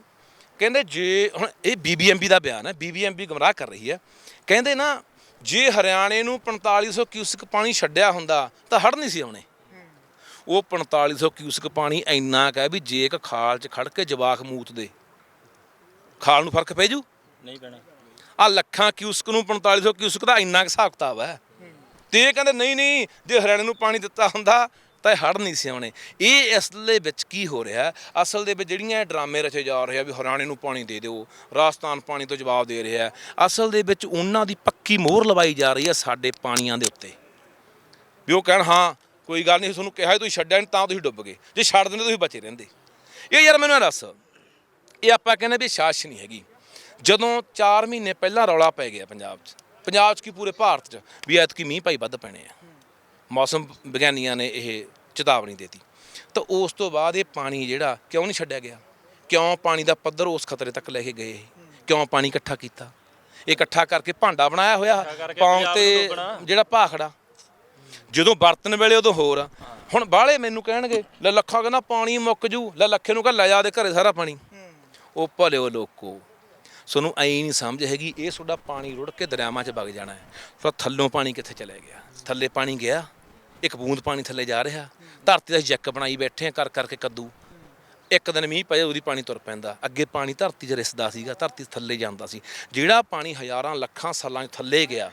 ਕਹਿੰਦੇ ਜੇ ਹੁਣ ਇਹ ਬੀਬੀਐਮਬੀ ਦਾ ਬਿਆਨ ਹੈ ਬੀਬੀਐਮਬੀ ਗਮਰਾਹ ਕਰ ਰਹੀ ਹੈ। ਕਹਿੰਦੇ ਨਾ, ਜੇ ਹਰਿਆਣੇ ਨੂੰ 4500 ਕਿਊਸਕ ਪਾਣੀ ਛੱਡਿਆ ਹੁੰਦਾ, ਤਾਂ ਹੜ ਨਹੀਂ ਸੀ ਆਉਣੇ। ਉਹ 4500 ਕਿਊਸਿਕ ਪਾਣੀ ਇੰਨਾ ਕੁ ਵੀ ਜੇ ਇੱਕ ਖਾਲ 'ਚ ਖੜ ਕੇ ਜਵਾਕ ਮੂਤ ਦੇ ਖਾਲ ਨੂੰ ਫ਼ਰਕ ਪੈ ਜੂ? ਨਹੀਂ ਪੈਣਾ। ਆ ਲੱਖਾਂ ਕਿਊਸਕ ਨੂੰ 4500 ਕਿਊਸਕ ਦਾ ਇੰਨਾ ਕੁ ਹਿਸਾਬ ਕਿਤਾਬ ਹੈ। ਤੇ ਇਹ ਕਹਿੰਦੇ ਨਹੀਂ ਨਹੀਂ ਜੇ ਹਰਿਆਣੇ ਨੂੰ ਪਾਣੀ ਦਿੱਤਾ ਹੁੰਦਾ ਤਾਂ ਇਹ ਹੜ ਨਹੀਂ ਸੀ ਆਉਣੇ। ਇਹ ਅਸਲ ਦੇ ਵਿੱਚ ਕੀ ਹੋ ਰਿਹਾ ਅਸਲ ਦੇ ਵਿੱਚ ਜਿਹੜੀਆਂ ਡਰਾਮੇ ਰਚੇ ਜਾ ਰਹੇ ਆ ਵੀ ਹਰਿਆਣੇ ਨੂੰ ਪਾਣੀ ਦੇ ਦਿਓ ਰਾਜਸਥਾਨ ਪਾਣੀ ਤੋਂ ਜਵਾਬ ਦੇ ਰਿਹਾ। ਅਸਲ ਦੇ ਵਿੱਚ ਉਹਨਾਂ ਦੀ ਪੱਕੀ ਮੋਹਰ ਲਵਾਈ ਜਾ ਰਹੀ ਹੈ ਸਾਡੇ ਪਾਣੀਆਂ ਦੇ ਉੱਤੇ। ਵੀ ਉਹ ਕਹਿਣ ਹਾਂ ਕੋਈ ਗੱਲ ਨਹੀਂ ਤੁਹਾਨੂੰ ਕਿਹਾ ਤੁਸੀਂ ਛੱਡਿਆ ਨਹੀਂ ਤਾਂ ਤੁਸੀਂ ਡੁੱਬ ਗਏ। ਜੇ ਛੱਡ ਦਿੰਦੇ ਤੁਸੀਂ ਬਚੇ ਰਹਿੰਦੇ। ਇਹ ਯਾਰ ਮੈਨੂੰ ਇਹ ਦੱਸ ਇਹ ਆਪਾਂ ਕਹਿੰਦੇ ਵੀ ਸ਼ਾਸਨ ਨਹੀਂ ਹੈਗੀ। ਜਦੋਂ 4 ਮਹੀਨੇ ਪਹਿਲਾਂ ਰੌਲਾ ਪੈ ਗਿਆ ਪੰਜਾਬ 'ਚ ਪੰਜਾਬ 'ਚ ਕੀ ਪੂਰੇ ਭਾਰਤ 'ਚ ਵੀ ਐਤਕੀ ਮੀਂਹ ਭਾਈ ਵੱਧ ਪੈਣੇ ਆ। ਮੌਸਮ ਵਿਗਿਆਨੀਆਂ ਨੇ ਇਹ ਚੇਤਾਵਨੀ ਦਿੱਤੀ। ਤਾਂ ਉਸ ਤੋਂ ਬਾਅਦ ਇਹ ਪਾਣੀ ਜਿਹੜਾ ਕਿਉਂ ਨਹੀਂ ਛੱਡਿਆ ਗਿਆ? ਕਿਉਂ ਪਾਣੀ ਦਾ ਪੱਧਰ ਉਸ ਖਤਰੇ ਤੱਕ ਲੈ ਕੇ ਗਏ ਕਿਉਂ ਪਾਣੀ ਇਕੱਠਾ ਕੀਤਾ? ਇਹ ਇਕੱਠਾ ਕਰਕੇ ਭਾਂਡਾ ਬਣਾਇਆ ਹੋਇਆ ਪੌਂਗ ਤੇ। ਜਿਹੜਾ ਭਾਖੜਾ। ਜਦੋਂ ਵਰਤਨ ਵੇਲੇ ਉਦੋਂ ਹੋਰ ਹੁਣ ਬਾਹਲੇ ਮੈਨੂੰ ਕਹਿਣਗੇ ਲੈ ਲੱਖਾਂ ਕਹਿੰਦਾ ਪਾਣੀ ਮੁੱਕ ਜੂ ਲੈ ਲੱਖੇ ਨੂੰ ਕਹ ਲੈ ਜਾ ਦੇ ਘਰੇ ਸਾਰਾ ਪਾਣੀ। ਉਹ ਭਲਿਓ ਲੋਕੋ। ਤੁਹਾਨੂੰ ਐਂ ਨਹੀਂ ਸਮਝ ਹੈਗੀ, ਇਹ ਤੁਹਾਡਾ ਪਾਣੀ ਰੁੜ ਕੇ ਦਰਿਆਵਾਂ 'ਚ ਵਗ ਜਾਣਾ ਹੈ। ਫਿਰ ਥੱਲੋਂ ਪਾਣੀ ਕਿੱਥੇ ਚਲੇ ਗਿਆ? ਥੱਲੇ ਪਾਣੀ ਗਿਆ, ਇੱਕ ਬੂੰਦ ਪਾਣੀ ਥੱਲੇ ਜਾ ਰਿਹਾ। ਧਰਤੀ ਦਾ ਜੱਕ ਬਣਾਈ ਬੈਠੇ ਆ ਕਰ ਕਰਕੇ ਕੱਦੂ। ਇੱਕ ਦਿਨ ਮੀਂਹ ਪਏ, ਉਹਦੀ ਪਾਣੀ ਤੁਰ ਪੈਂਦਾ। ਅੱਗੇ ਪਾਣੀ ਧਰਤੀ 'ਚ ਰਿਸਦਾ ਸੀਗਾ, ਧਰਤੀ ਥੱਲੇ ਜਾਂਦਾ ਸੀ। ਜਿਹੜਾ ਪਾਣੀ ਹਜ਼ਾਰਾਂ, ਲੱਖਾਂ ਸਾਲਾਂ 'ਚ ਥੱਲੇ ਗਿਆ,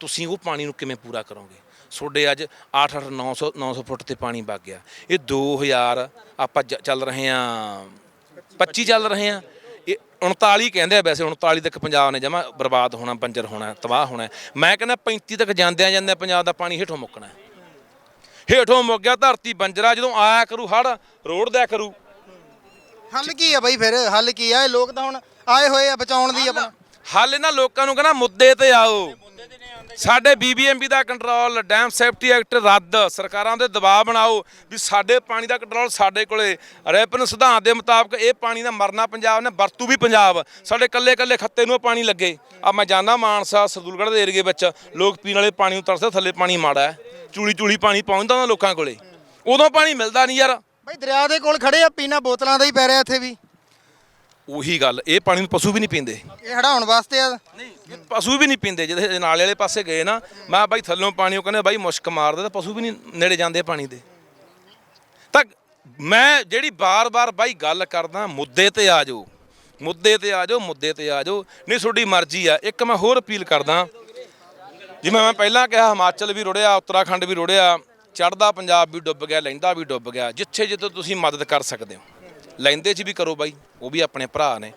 ਤੁਸੀਂ ਉਹ ਪਾਣੀ ਨੂੰ ਕਿਵੇਂ ਪੂਰਾ ਕਰੋਗੇ? ਤੁਹਾਡੇ ਅੱਜ 8 8 900 900 ਫੁੱਟ ਤੇ ਪਾਣੀ ਵਗ ਗਿਆ। ਇਹ 2000 ਆਪਾਂ ਜ- ਚੱਲ ਰਹੇ ਆ 25 ਚੱਲ ਰਹੇ ਆ। ਇਹ 39 ਕਹਿੰਦੇ ਆ ਵੈਸੇ 39 ਤੱਕ ਪੰਜਾਬ ਨੇ ਜਮਾ ਬਰਬਾਦ ਹੋਣਾ ਬੰਜਰ ਹੋਣਾ ਤਬਾਹ ਹੋਣਾ। ਮੈਂ ਕਹਿੰਦਾ 35 ਤੱਕ ਜਾਂਦਿਆਂ ਜਾਂਦਿਆਂ ਪੰਜਾਬ ਦਾ ਪਾਣੀ ਹੇਠੋਂ ਮੁੱਕਣਾ। ਹੇਠੋਂ ਮੁੱਕ ਗਿਆ ਧਰਤੀ ਬੰਜਰਾ ਜਦੋਂ ਆਇਆ ਕਰੂ ਹੜ ਰੋੜ ਦਿਆ ਕਰੂ। ਹੱਲ ਕੀ ਆ ਬਾਈ ਫਿਰ? ਹੱਲ ਕੀ ਆ? ਇਹ ਲੋਕ ਤਾਂ ਹੁਣ ਆਏ ਹੋਏ ਆ ਬਚਾਉਣ ਦੀ ਆਪਣਾ। ਹੱਲ ਇਹਨਾਂ ਲੋਕਾਂ ਨੂੰ ਕਹਿੰਦਾ ਮੁੱਦੇ ਤੇ ਆਓ। ਸਾਡੇ ਬੀਬੀਐਮਬੀ ਦਾ ਕੰਟਰੋਲ ਡੈਮ ਸੇਫਟੀ ਐਕਟ ਰੱਦ। ਸਰਕਾਰਾਂ ਦੇ ਦਬਾਅ ਬਣਾਓ, ਵੀ ਸਾਡੇ ਪਾਣੀ ਦਾ ਕੰਟਰੋਲ ਸਾਡੇ ਕੋਲੇ। ਰੈਪਨ ਸਿਧਾਂਤ ਦੇ ਮੁਤਾਬਕ ਇਹ ਪਾਣੀ ਦਾ ਮਰਨਾ ਪੰਜਾਬ ਨੇ, ਵਰਤੂ ਵੀ ਪੰਜਾਬ। ਸਾਡੇ ਕੱਲੇ ਕੱਲੇ ਖੱਤੇ ਨੂੰ ਪਾਣੀ ਲੱਗੇ। ਆ ਮੈਂ ਜਾਂਦਾ ਮਾਨਸਾ, ਸਰਦੂਲਗੜ੍ਹ ਦੇ ਏਰੀਏ ਵਿੱਚ ਲੋਕ ਪੀਣ ਵਾਲੇ ਪਾਣੀ ਨੂੰ ਤਰਸਦੇ, ਥੱਲੇ ਪਾਣੀ ਮਾੜਾ ਹੈ। ਚੂੜੀ ਚੂਲੀ ਪਾਣੀ ਪਹੁੰਚਦਾ ਉਹਨਾਂ ਲੋਕਾਂ ਕੋਲੇ। ਉਦੋਂ ਪਾਣੀ ਮਿਲਦਾ ਨਹੀਂ ਯਾਰ। ਬਈ ਦਰਿਆ ਦੇ ਕੋਲ ਖੜੇ ਆ, ਪੀਣਾ ਬੋਤਲਾਂ ਦਾ ਹੀ ਪੈ ਰਿਹਾ ਇੱਥੇ ਵੀ। ਉਹੀ ਗੱਲ ਇਹ ਪਾਣੀ ਨੂੰ ਪਸ਼ੂ ਵੀ ਨਹੀਂ ਪੀਂਦੇ। ਇਹ ਹੜਾਉਣ ਵਾਸਤੇ ਆ? ਨਹੀਂ ਪਸ਼ੂ ਵੀ ਨਹੀਂ ਪੀਂਦੇ ਜਿਹਦੇ ਨਾਲੇ ਵਾਲੇ ਪਾਸੇ ਗਏ ਨਾ ਮੈਂ ਬਾਈ ਥੱਲੋਂ ਪਾਣੀ ਉਹ ਕਹਿੰਦੇ ਬਾਈ ਮੁਸ਼ਕ ਮਾਰਦਾ ਤਾਂ ਪਸ਼ੂ ਵੀ ਨਹੀਂ ਨੇੜੇ ਜਾਂਦੇ ਪਾਣੀ ਦੇ। ਤਾਂ ਮੈਂ ਜਿਹੜੀ ਬਾਰ-ਬਾਰ ਬਾਈ ਗੱਲ ਕਰਦਾ ਮੁੱਦੇ ਤੇ ਆ ਜਾਓ ਮੁੱਦੇ ਤੇ ਆ ਜਾਓ ਮੁੱਦੇ ਤੇ ਆ ਜਾਓ ਨਹੀਂ ਤੁਹਾਡੀ ਮਰਜ਼ੀ ਆ ਇੱਕ ਮੈਂ ਹੋਰ ਅਪੀਲ ਕਰਦਾ ਜਿਵੇਂ ਮੈਂ ਪਹਿਲਾਂ ਕਿਹਾ ਹਿਮਾਚਲ ਵੀ ਰੁੜਿਆ ਉੱਤਰਾਖੰਡ ਵੀ ਰੁੜਿਆ ਚੜਦਾ ਪੰਜਾਬ ਵੀ ਡੁੱਬ ਗਿਆ ਲਹਿੰਦਾ ਵੀ ਡੁੱਬ ਗਿਆ ਜਿੱਥੇ ਜਿੱਥੇ ਤੁਸੀਂ ਮਦਦ ਕਰ ਸਕਦੇ ਹੋ। ਲਹਿੰਦੇ 'ਚ ਵੀ ਕਰੋ ਬਾਈ, ਉਹ ਵੀ ਆਪਣੇ ਭਰਾ ਨੇ।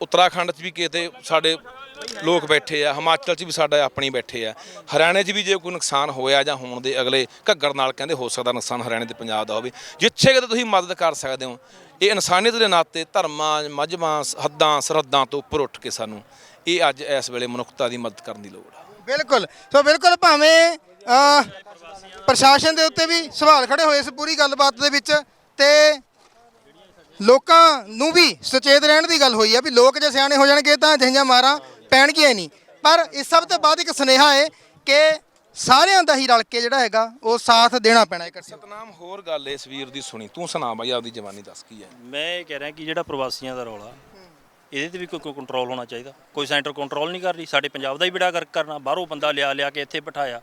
ਉੱਤਰਾਖੰਡ 'ਚ ਵੀ ਕਿਤੇ ਸਾਡੇ ਲੋਕ ਬੈਠੇ ਆ, ਹਿਮਾਚਲ 'ਚ ਵੀ ਸਾਡਾ ਆਪਣੀ ਬੈਠੇ ਆ। ਹਰਿਆਣੇ 'ਚ ਵੀ ਜੇ ਕੋਈ ਨੁਕਸਾਨ ਹੋਇਆ ਜਾਂ ਹੋਣ ਦੇ ਅਗਲੇ ਘੱਗਰ ਨਾਲ ਕਹਿੰਦੇ ਹੋ ਸਕਦਾ ਨੁਕਸਾਨ ਹਰਿਆਣੇ ਤੇ ਪੰਜਾਬ ਦਾ ਹੋਵੇ, ਜਿੱਥੇ ਕਿਤੇ ਤੁਸੀਂ ਮਦਦ ਕਰ ਸਕਦੇ ਹੋ, ਇਹ ਇਨਸਾਨੀਅਤ ਦੇ ਨਾਤੇ ਧਰਮਾਂ, ਮਜਮਾਂ, ਹੱਦਾਂ, ਸਰਹੱਦਾਂ ਤੋਂ ਉੱਪਰ ਉੱਠ ਕੇ ਸਾਨੂੰ ਇਹ ਅੱਜ ਇਸ ਵੇਲੇ ਮਨੁੱਖਤਾ ਦੀ ਮਦਦ ਕਰਨ ਦੀ ਲੋੜ ਆ। ਬਿਲਕੁਲ, ਸੋ ਬਿਲਕੁਲ ਭਾਵੇਂ ਪ੍ਰਸ਼ਾਸਨ ਦੇ ਉੱਤੇ ਵੀ ਸਵਾਲ ਖੜੇ ਹੋਏ ਇਸ ਪੂਰੀ ਗੱਲਬਾਤ ਦੇ ਵਿੱਚ ਤੇ ਲੋਕਾਂ ਨੂੰ ਵੀ ਸੁਚੇਤ ਰਹਿਣ ਦੀ ਗੱਲ ਹੋਈ ਆ ਵੀ ਲੋਕ ਜੇ ਸਿਆਣੇ ਹੋ ਜਾਣਗੇ ਤਾਂ ਅਜਿਹੀਆਂ ਮਾਰਾਂ ਪੈਣਗੀਆਂ ਹੀ ਨਹੀਂ। ਪਰ ਇਸ ਸਭ ਤੋਂ ਬਾਅਦ ਇੱਕ ਸੁਨੇਹਾ ਹੈ ਕਿ ਸਾਰਿਆਂ ਦਾ ਹੀ ਰਲ ਕੇ ਜਿਹੜਾ ਹੈਗਾ ਉਹ ਸਾਥ ਦੇਣਾ ਪੈਣਾ ਇੱਕ ਸਤਨਾਮ ਹੋਰ ਗੱਲ ਇਸ ਵੀਰ ਦੀ ਸੁਣੀ। ਤੂੰ ਸੁਣਾ ਬਾਈ ਆਪਦੀ ਜਵਾਨੀ ਦੱਸ ਕੀ ਹੈ? ਮੈਂ ਇਹ ਕਹਿ ਰਿਹਾ ਕਿ ਜਿਹੜਾ ਪ੍ਰਵਾਸੀਆਂ ਦਾ ਰੌਲਾ ਇਹਦੇ ਤੇ ਵੀ ਕੋਈ ਕੰਟਰੋਲ ਹੋਣਾ ਚਾਹੀਦਾ। ਕੋਈ ਸੈਂਟਰ ਕੰਟਰੋਲ ਨਹੀਂ ਕਰ ਰਹੀ। ਸਾਡੇ ਪੰਜਾਬ ਦਾ ਹੀ ਬਿੜਾ ਗਰਕ ਕਰਨਾ। ਬਾਹਰੋਂ ਬੰਦਾ ਲਿਆ ਲਿਆ ਕੇ ਇੱਥੇ ਬਿਠਾਇਆ।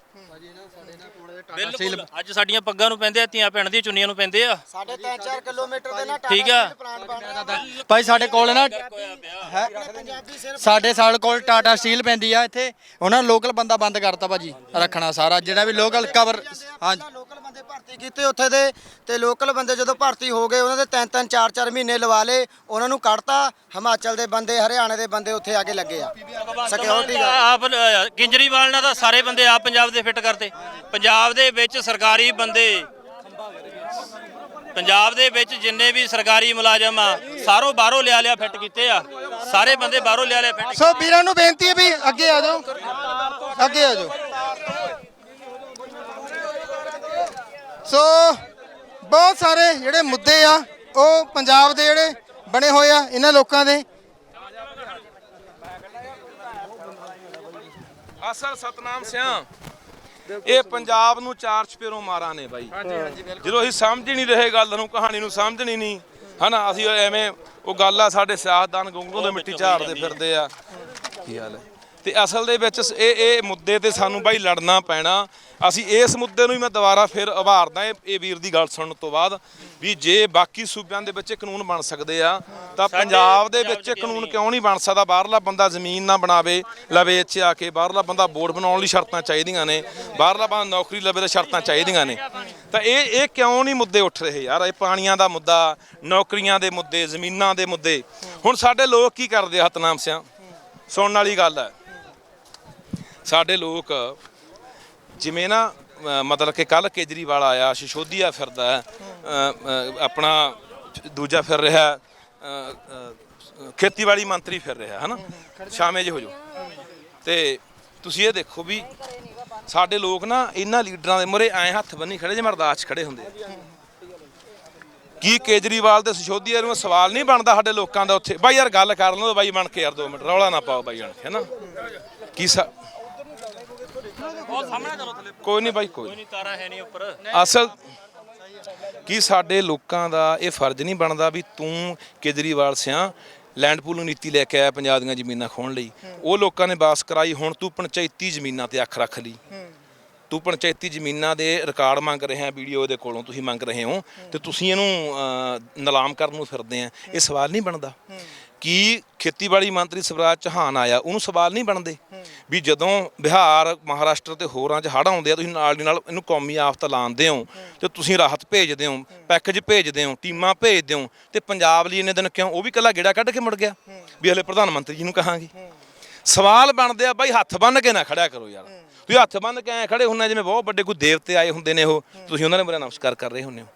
ਬਿਲਕੁਲ। ਅੱਜ ਸਾਡੀਆਂ ਪੱਗਾਂ ਨੂੰ ਪੈਂਦੇ ਆ ਧੀਆਂ ਭੈਣ ਦੀਆਂ ਚੁੰਨੀਆਂ ਨੂੰ ਪੈਂਦੇ ਆ। ਸਾਡੇ 3-4 ਕਿਲੋਮੀਟਰ ਦੇ ਨਾ ਠੀਕ ਆ। ਭਾਈ ਸਾਡੇ ਕੋਲ ਨਾ ਹੈ? ਸਾਡੇ ਸਾਲ ਕੋਲ ਟਾਟਾ ਸਟੀਲ ਪੈਂਦੀ ਆ ਇੱਥੇ। ਉਹਨਾਂ ਲੋਕਲ ਬੰਦਾ ਬੰਦ ਕਰਤਾ ਭਾਜੀ ਰੱਖਣਾ ਸਾਰਾ। ਜਿਹੜਾ ਵੀ ਲੋਕਲ ਕਵਰ ਹਾਂ ਬੰਦੇ ਭਰਤੀ ਕੀਤੇ ਉੱਥੇ ਦੇ ਤੇ ਲੋਕਲ ਬੰਦੇ ਜਦੋਂ ਭਰਤੀ ਹੋ ਗਏ ਉਹਨਾਂ ਦੇ ਤਿੰਨ ਤਿੰਨ ਚਾਰ ਚਾਰ ਮਹੀਨੇ ਲਵਾ ਲਏ ਉਹਨਾਂ ਨੂੰ ਕੱਢਤਾ ਹਿਮਾਚਲ ਦੇ ਬੰਦੇ ਹਰਿਆਣੇ ਦੇ ਬੰਦੇ ਉੱਥੇ ਆ ਕੇ ਲੱਗੇ ਆ। ਸਿਕਿਉਰਿਟੀ ਦਾ ਆਪ ਕੇਜਰੀਵਾਲ ਨਾਲ ਤਾਂ ਸਾਰੇ ਬੰਦੇ ਆਪ ਪੰਜਾਬ ਦੇ ਫਿੱਟ ਕਰਤੇ ਪੰਜਾਬ ਦੇ ਵਿੱਚ ਸਰਕਾਰੀ ਬੰਦੇ ਪੰਜਾਬ ਦੇ ਵਿੱਚ ਜਿੰਨੇ ਵੀ ਸਰਕਾਰੀ ਮੁਲਾਜ਼ਮ ਆ ਸਾਰੋਂ ਬਾਹਰੋਂ ਲਿਆ ਲਿਆ ਫਿੱਟ ਕੀਤੇ ਆ। ਸਾਰੇ ਬੰਦੇ ਬਾਹਰੋਂ ਲਿਆ ਲਿਆ ਫਿੱਟ ਸੋ ਵੀਰਾਂ ਨੂੰ ਬੇਨਤੀ ਹੈ ਵੀ ਅੱਗੇ ਆ ਜਾਓ। ਅੱਗੇ ਆ ਜਾਓ। ਸੋ ਬਹੁਤ ਸਾਰੇ ਜਿਹੜੇ ਮੁੱਦੇ ਆ ਉਹ ਪੰਜਾਬ ਦੇ ਜਿਹੜੇ ਬਣੇ ਹੋਏ ਆ ਇਹਨਾਂ ਲੋਕਾਂ ਦੇ। ਅਸਲ ਸਤਨਾਮ ਸਿਆਂ। ਇਹ ਪੰਜਾਬ ਨੂੰ ਚਾਰ ਚਪੇਰੋਂ ਮਾਰਾਂ ਨੇ ਬਾਈ। ਜਦੋਂ ਅਸੀਂ ਸਮਝ ਹੀ ਨਹੀਂ ਰਹੇ ਗੱਲ ਨੂੰ ਕਹਾਣੀ ਨੂੰ ਸਮਝਣੀ ਨਹੀਂ। ਹਨਾ ਅਸੀਂ ਐਵੇਂ ਉਹ ਗੱਲ ਆ ਸਾਡੇ ਸਿਆਸਤਦਾਨ ਗੁੰਗਲੋਂ ਦੇ ਮਿੱਟੀ ਝਾੜਦੇ ਫਿਰਦੇ ਆ। ਕੀ ਹਾਲ ਹੈ? ਤੇ ਅਸਲ ਦੇ ਵਿੱਚ ਇਹ ਇਹ ਮੁੱਦੇ ਤੇ ਸਾਨੂੰ ਬਾਈ ਲੜਨਾ ਪੈਣਾ। ਅਸੀਂ ਇਸ ਮੁੱਦੇ ਨੂੰ ਹੀ ਮੈਂ ਦੁਬਾਰਾ ਫਿਰ ਉਭਾਰਦਾ ਇਹ ਵੀਰ ਦੀ ਗੱਲ ਸੁਣਨ ਤੋਂ ਬਾਅਦ ਵੀ ਜੇ ਬਾਕੀ ਸੂਬਿਆਂ ਦੇ ਵਿੱਚ ਕਾਨੂੰਨ ਬਣ ਸਕਦੇ ਆ ਤਾਂ ਪੰਜਾਬ ਦੇ ਵਿੱਚ ਕਾਨੂੰਨ ਕਿਉਂ ਨਹੀਂ ਬਣ ਸਕਦਾ? ਬਾਹਰਲਾ ਬੰਦਾ ਜ਼ਮੀਨ ਨਾ ਬਣਾਵੇ ਲਵੇ ਇੱਥੇ ਆ ਕੇ। ਬਾਹਰਲਾ ਬੰਦਾ ਬੋਰਡ ਬਣਾਉਣ ਲਈ ਸ਼ਰਤਾਂ ਚਾਹੀਦੀਆਂ ਨੇ। ਬਾਹਰਲਾ ਬੰਦਾ ਨੌਕਰੀ ਲਵੇ ਤਾਂ ਸ਼ਰਤਾਂ ਚਾਹੀਦੀਆਂ ਨੇ। ਤਾਂ ਇਹ ਇਹ ਕਿਉਂ ਨਹੀਂ ਮੁੱਦੇ ਉੱਠ ਰਹੇ ਯਾਰ? ਇਹ ਪਾਣੀਆਂ ਦਾ ਮੁੱਦਾ ਨੌਕਰੀਆਂ ਦੇ ਮੁੱਦੇ ਜ਼ਮੀਨਾਂ ਦੇ ਮੁੱਦੇ। ਹੁਣ ਸਾਡੇ ਲੋਕ ਕੀ ਕਰਦੇ ਹਤਨਾਮ ਸਿਆਂ? ਸੁਣਨ ਵਾਲੀ ਗੱਲ ਹੈ ਸਾਡੇ ਲੋਕ ਜਿਵੇਂ ਨਾ ਅ, ਮਤਲਬ ਕਿ ਕੱਲ ਕੇਜਰੀਵਾਲ ਆਇਆ ਸ਼ਿਸ਼ੋਦੀਆ ਫਿਰਦਾ ਹੈ, ਅ, ਅ, ਆਪਣਾ ਦੂਜਾ ਫਿਰ ਰਿਹਾ ਅ, ਅ, ਖੇਤੀਬਾੜੀ ਮੰਤਰੀ ਫਿਰ ਰਿਹਾ ਹਨਾ? ਸ਼ਾਮੇ ਜੇ ਹੋ ਜੋ ਤੇ ਤੁਸੀਂ ਇਹ ਦੇਖੋ ਵੀ ਸਾਡੇ ਲੋਕ ਨਾ ਇਹਨਾਂ ਲੀਡਰਾਂ ਦੇ ਮੂਹਰੇ ਐਂ ਹੱਥ ਬੰਨੀ ਖੜੇ ਜਿਵੇਂ ਅਰਦਾਸ 'ਚ ਖੜੇ ਹੁੰਦੇ ਆ। ਕੀ ਕੇਜਰੀਵਾਲ ਤੇ ਸਿਸ਼ੋਦੀਆ ਨੂੰ ਸਵਾਲ ਨਹੀਂ ਬਣਦਾ ਸਾਡੇ ਲੋਕਾਂ ਦਾ ਉੱਥੇ? ਬਾਈ ਯਾਰ ਗੱਲ ਕਰ ਲਓ ਬਾਈ ਬਣ ਕੇ ਯਾਰ 2 ਮਿੰਟ ਰੌਲਾ ਨਾ ਪਾਓ ਬਾਈ ਬਣ ਕੇ ਹਨਾ? ਕੀ ਸਾ ਕੋਈ ਨਹੀਂ ਬਾਈ ਕੋਈ ਨਹੀਂ ਤਾਰਾ ਹੈ ਨਹੀਂ ਉੱਪਰ। ਅਸਲ ਕੀ ਸਾਡੇ ਲੋਕਾਂ ਦਾ ਇਹ ਫਰਜ਼ ਨਹੀਂ ਬਣਦਾ ਵੀ ਤੂੰ ਕੇਜਰੀਵਾਲ ਸਿਆਂ ਲੈਂਡ ਪੂਲਿੰਗ ਨੀਤੀ ਲੈ ਕੇ ਆਇਆ ਪੰਜਾਬ ਦੀਆਂ ਜ਼ਮੀਨਾਂ ਖੋਣ ਲਈ। ਉਹ ਲੋਕਾਂ ਨੇ ਬਾਸ ਕਰਾਈ ਹੁਣ ਤੂੰ ਪੰਚਾਇਤੀ ਜ਼ਮੀਨਾਂ ਤੇ ਅੱਖ ਰੱਖ ਲਈ। ਤੂੰ ਪੰਚਾਇਤੀ ਜ਼ਮੀਨਾਂ ਦੇ ਰਿਕਾਰਡ ਮੰਗ ਰਹੇ ਆ ਵੀਡੀਓ ਦੇ ਕੋਲੋਂ ਤੁਸੀਂ ਮੰਗ ਰਹੇ ਹੋ ਤੇ ਤੁਸੀਂ ਇਹਨੂੰ ਅਹ, ਨਿਲਾਮ ਕਰਨ ਨੂੰ ਫਿਰਦੇ ਆ। ਇਹ ਸਵਾਲ ਨਹੀਂ ਬਣਦਾ। ਕੀ ਖੇਤੀਬਾੜੀ ਮੰਤਰੀ ਸਵਰਾਜ ਚੌਹਾਨ ਆਇਆ, ਉਹਨੂੰ ਸਵਾਲ ਨਹੀਂ ਬਣਦੇ ਵੀ ਜਦੋਂ ਬਿਹਾਰ, ਮਹਾਰਾਸ਼ਟਰ ਤੇ ਹੋਰਾਂ 'ਚ ਹੜ੍ਹ ਆਉਂਦੇ ਆ, ਤੁਸੀਂ ਨਾਲ ਦੀ ਨਾਲ ਇਹਨੂੰ ਕੌਮੀ ਆਫਤ ਲਾਉਂਦੇ ਹੋ ਤੇ ਤੁਸੀਂ ਰਾਹਤ ਭੇਜਦੇ ਹੋ, ਪੈਕੇਜ ਭੇਜਦੇ ਹੋ, ਟੀਮਾਂ ਭੇਜਦੇ ਹੋ ਤੇ ਪੰਜਾਬ ਲਈ ਇੰਨੇ ਦਿਨ ਕਿਉਂ? ਉਹ ਵੀ ਕੱਲਾ ਗੇੜਾ ਕੱਢ ਕੇ ਮੁੜ ਗਿਆ। ਵੀ ਹਲੇ ਪ੍ਰਧਾਨ ਮੰਤਰੀ ਜੀ ਨੂੰ ਕਹਾਂਗੇ। ਸਵਾਲ ਬਣਦੇ ਆ, ਬਾਈ ਹੱਥ ਬੰਨ ਕੇ ਨਾ ਖੜਿਆ ਕਰੋ ਯਾਰ। ਤੁਸੀਂ ਹੱਥ ਬੰਨ ਕੇ ਐ ਖੜੇ ਹੁੰਨੇ ਜਿਵੇਂ ਬਹੁਤ ਵੱਡੇ ਕੋਈ ਦੇਵਤੇ ਆਏ ਹੁੰਦੇ ਨੇ ਉਹ, ਤੁਸੀਂ ਉਹਨਾਂ ਨੇ ਬਾਰੇ ਨਮਸਕਾਰ ਕਰ ਰਹੇ ਹੁੰਨੇ ਹੋ।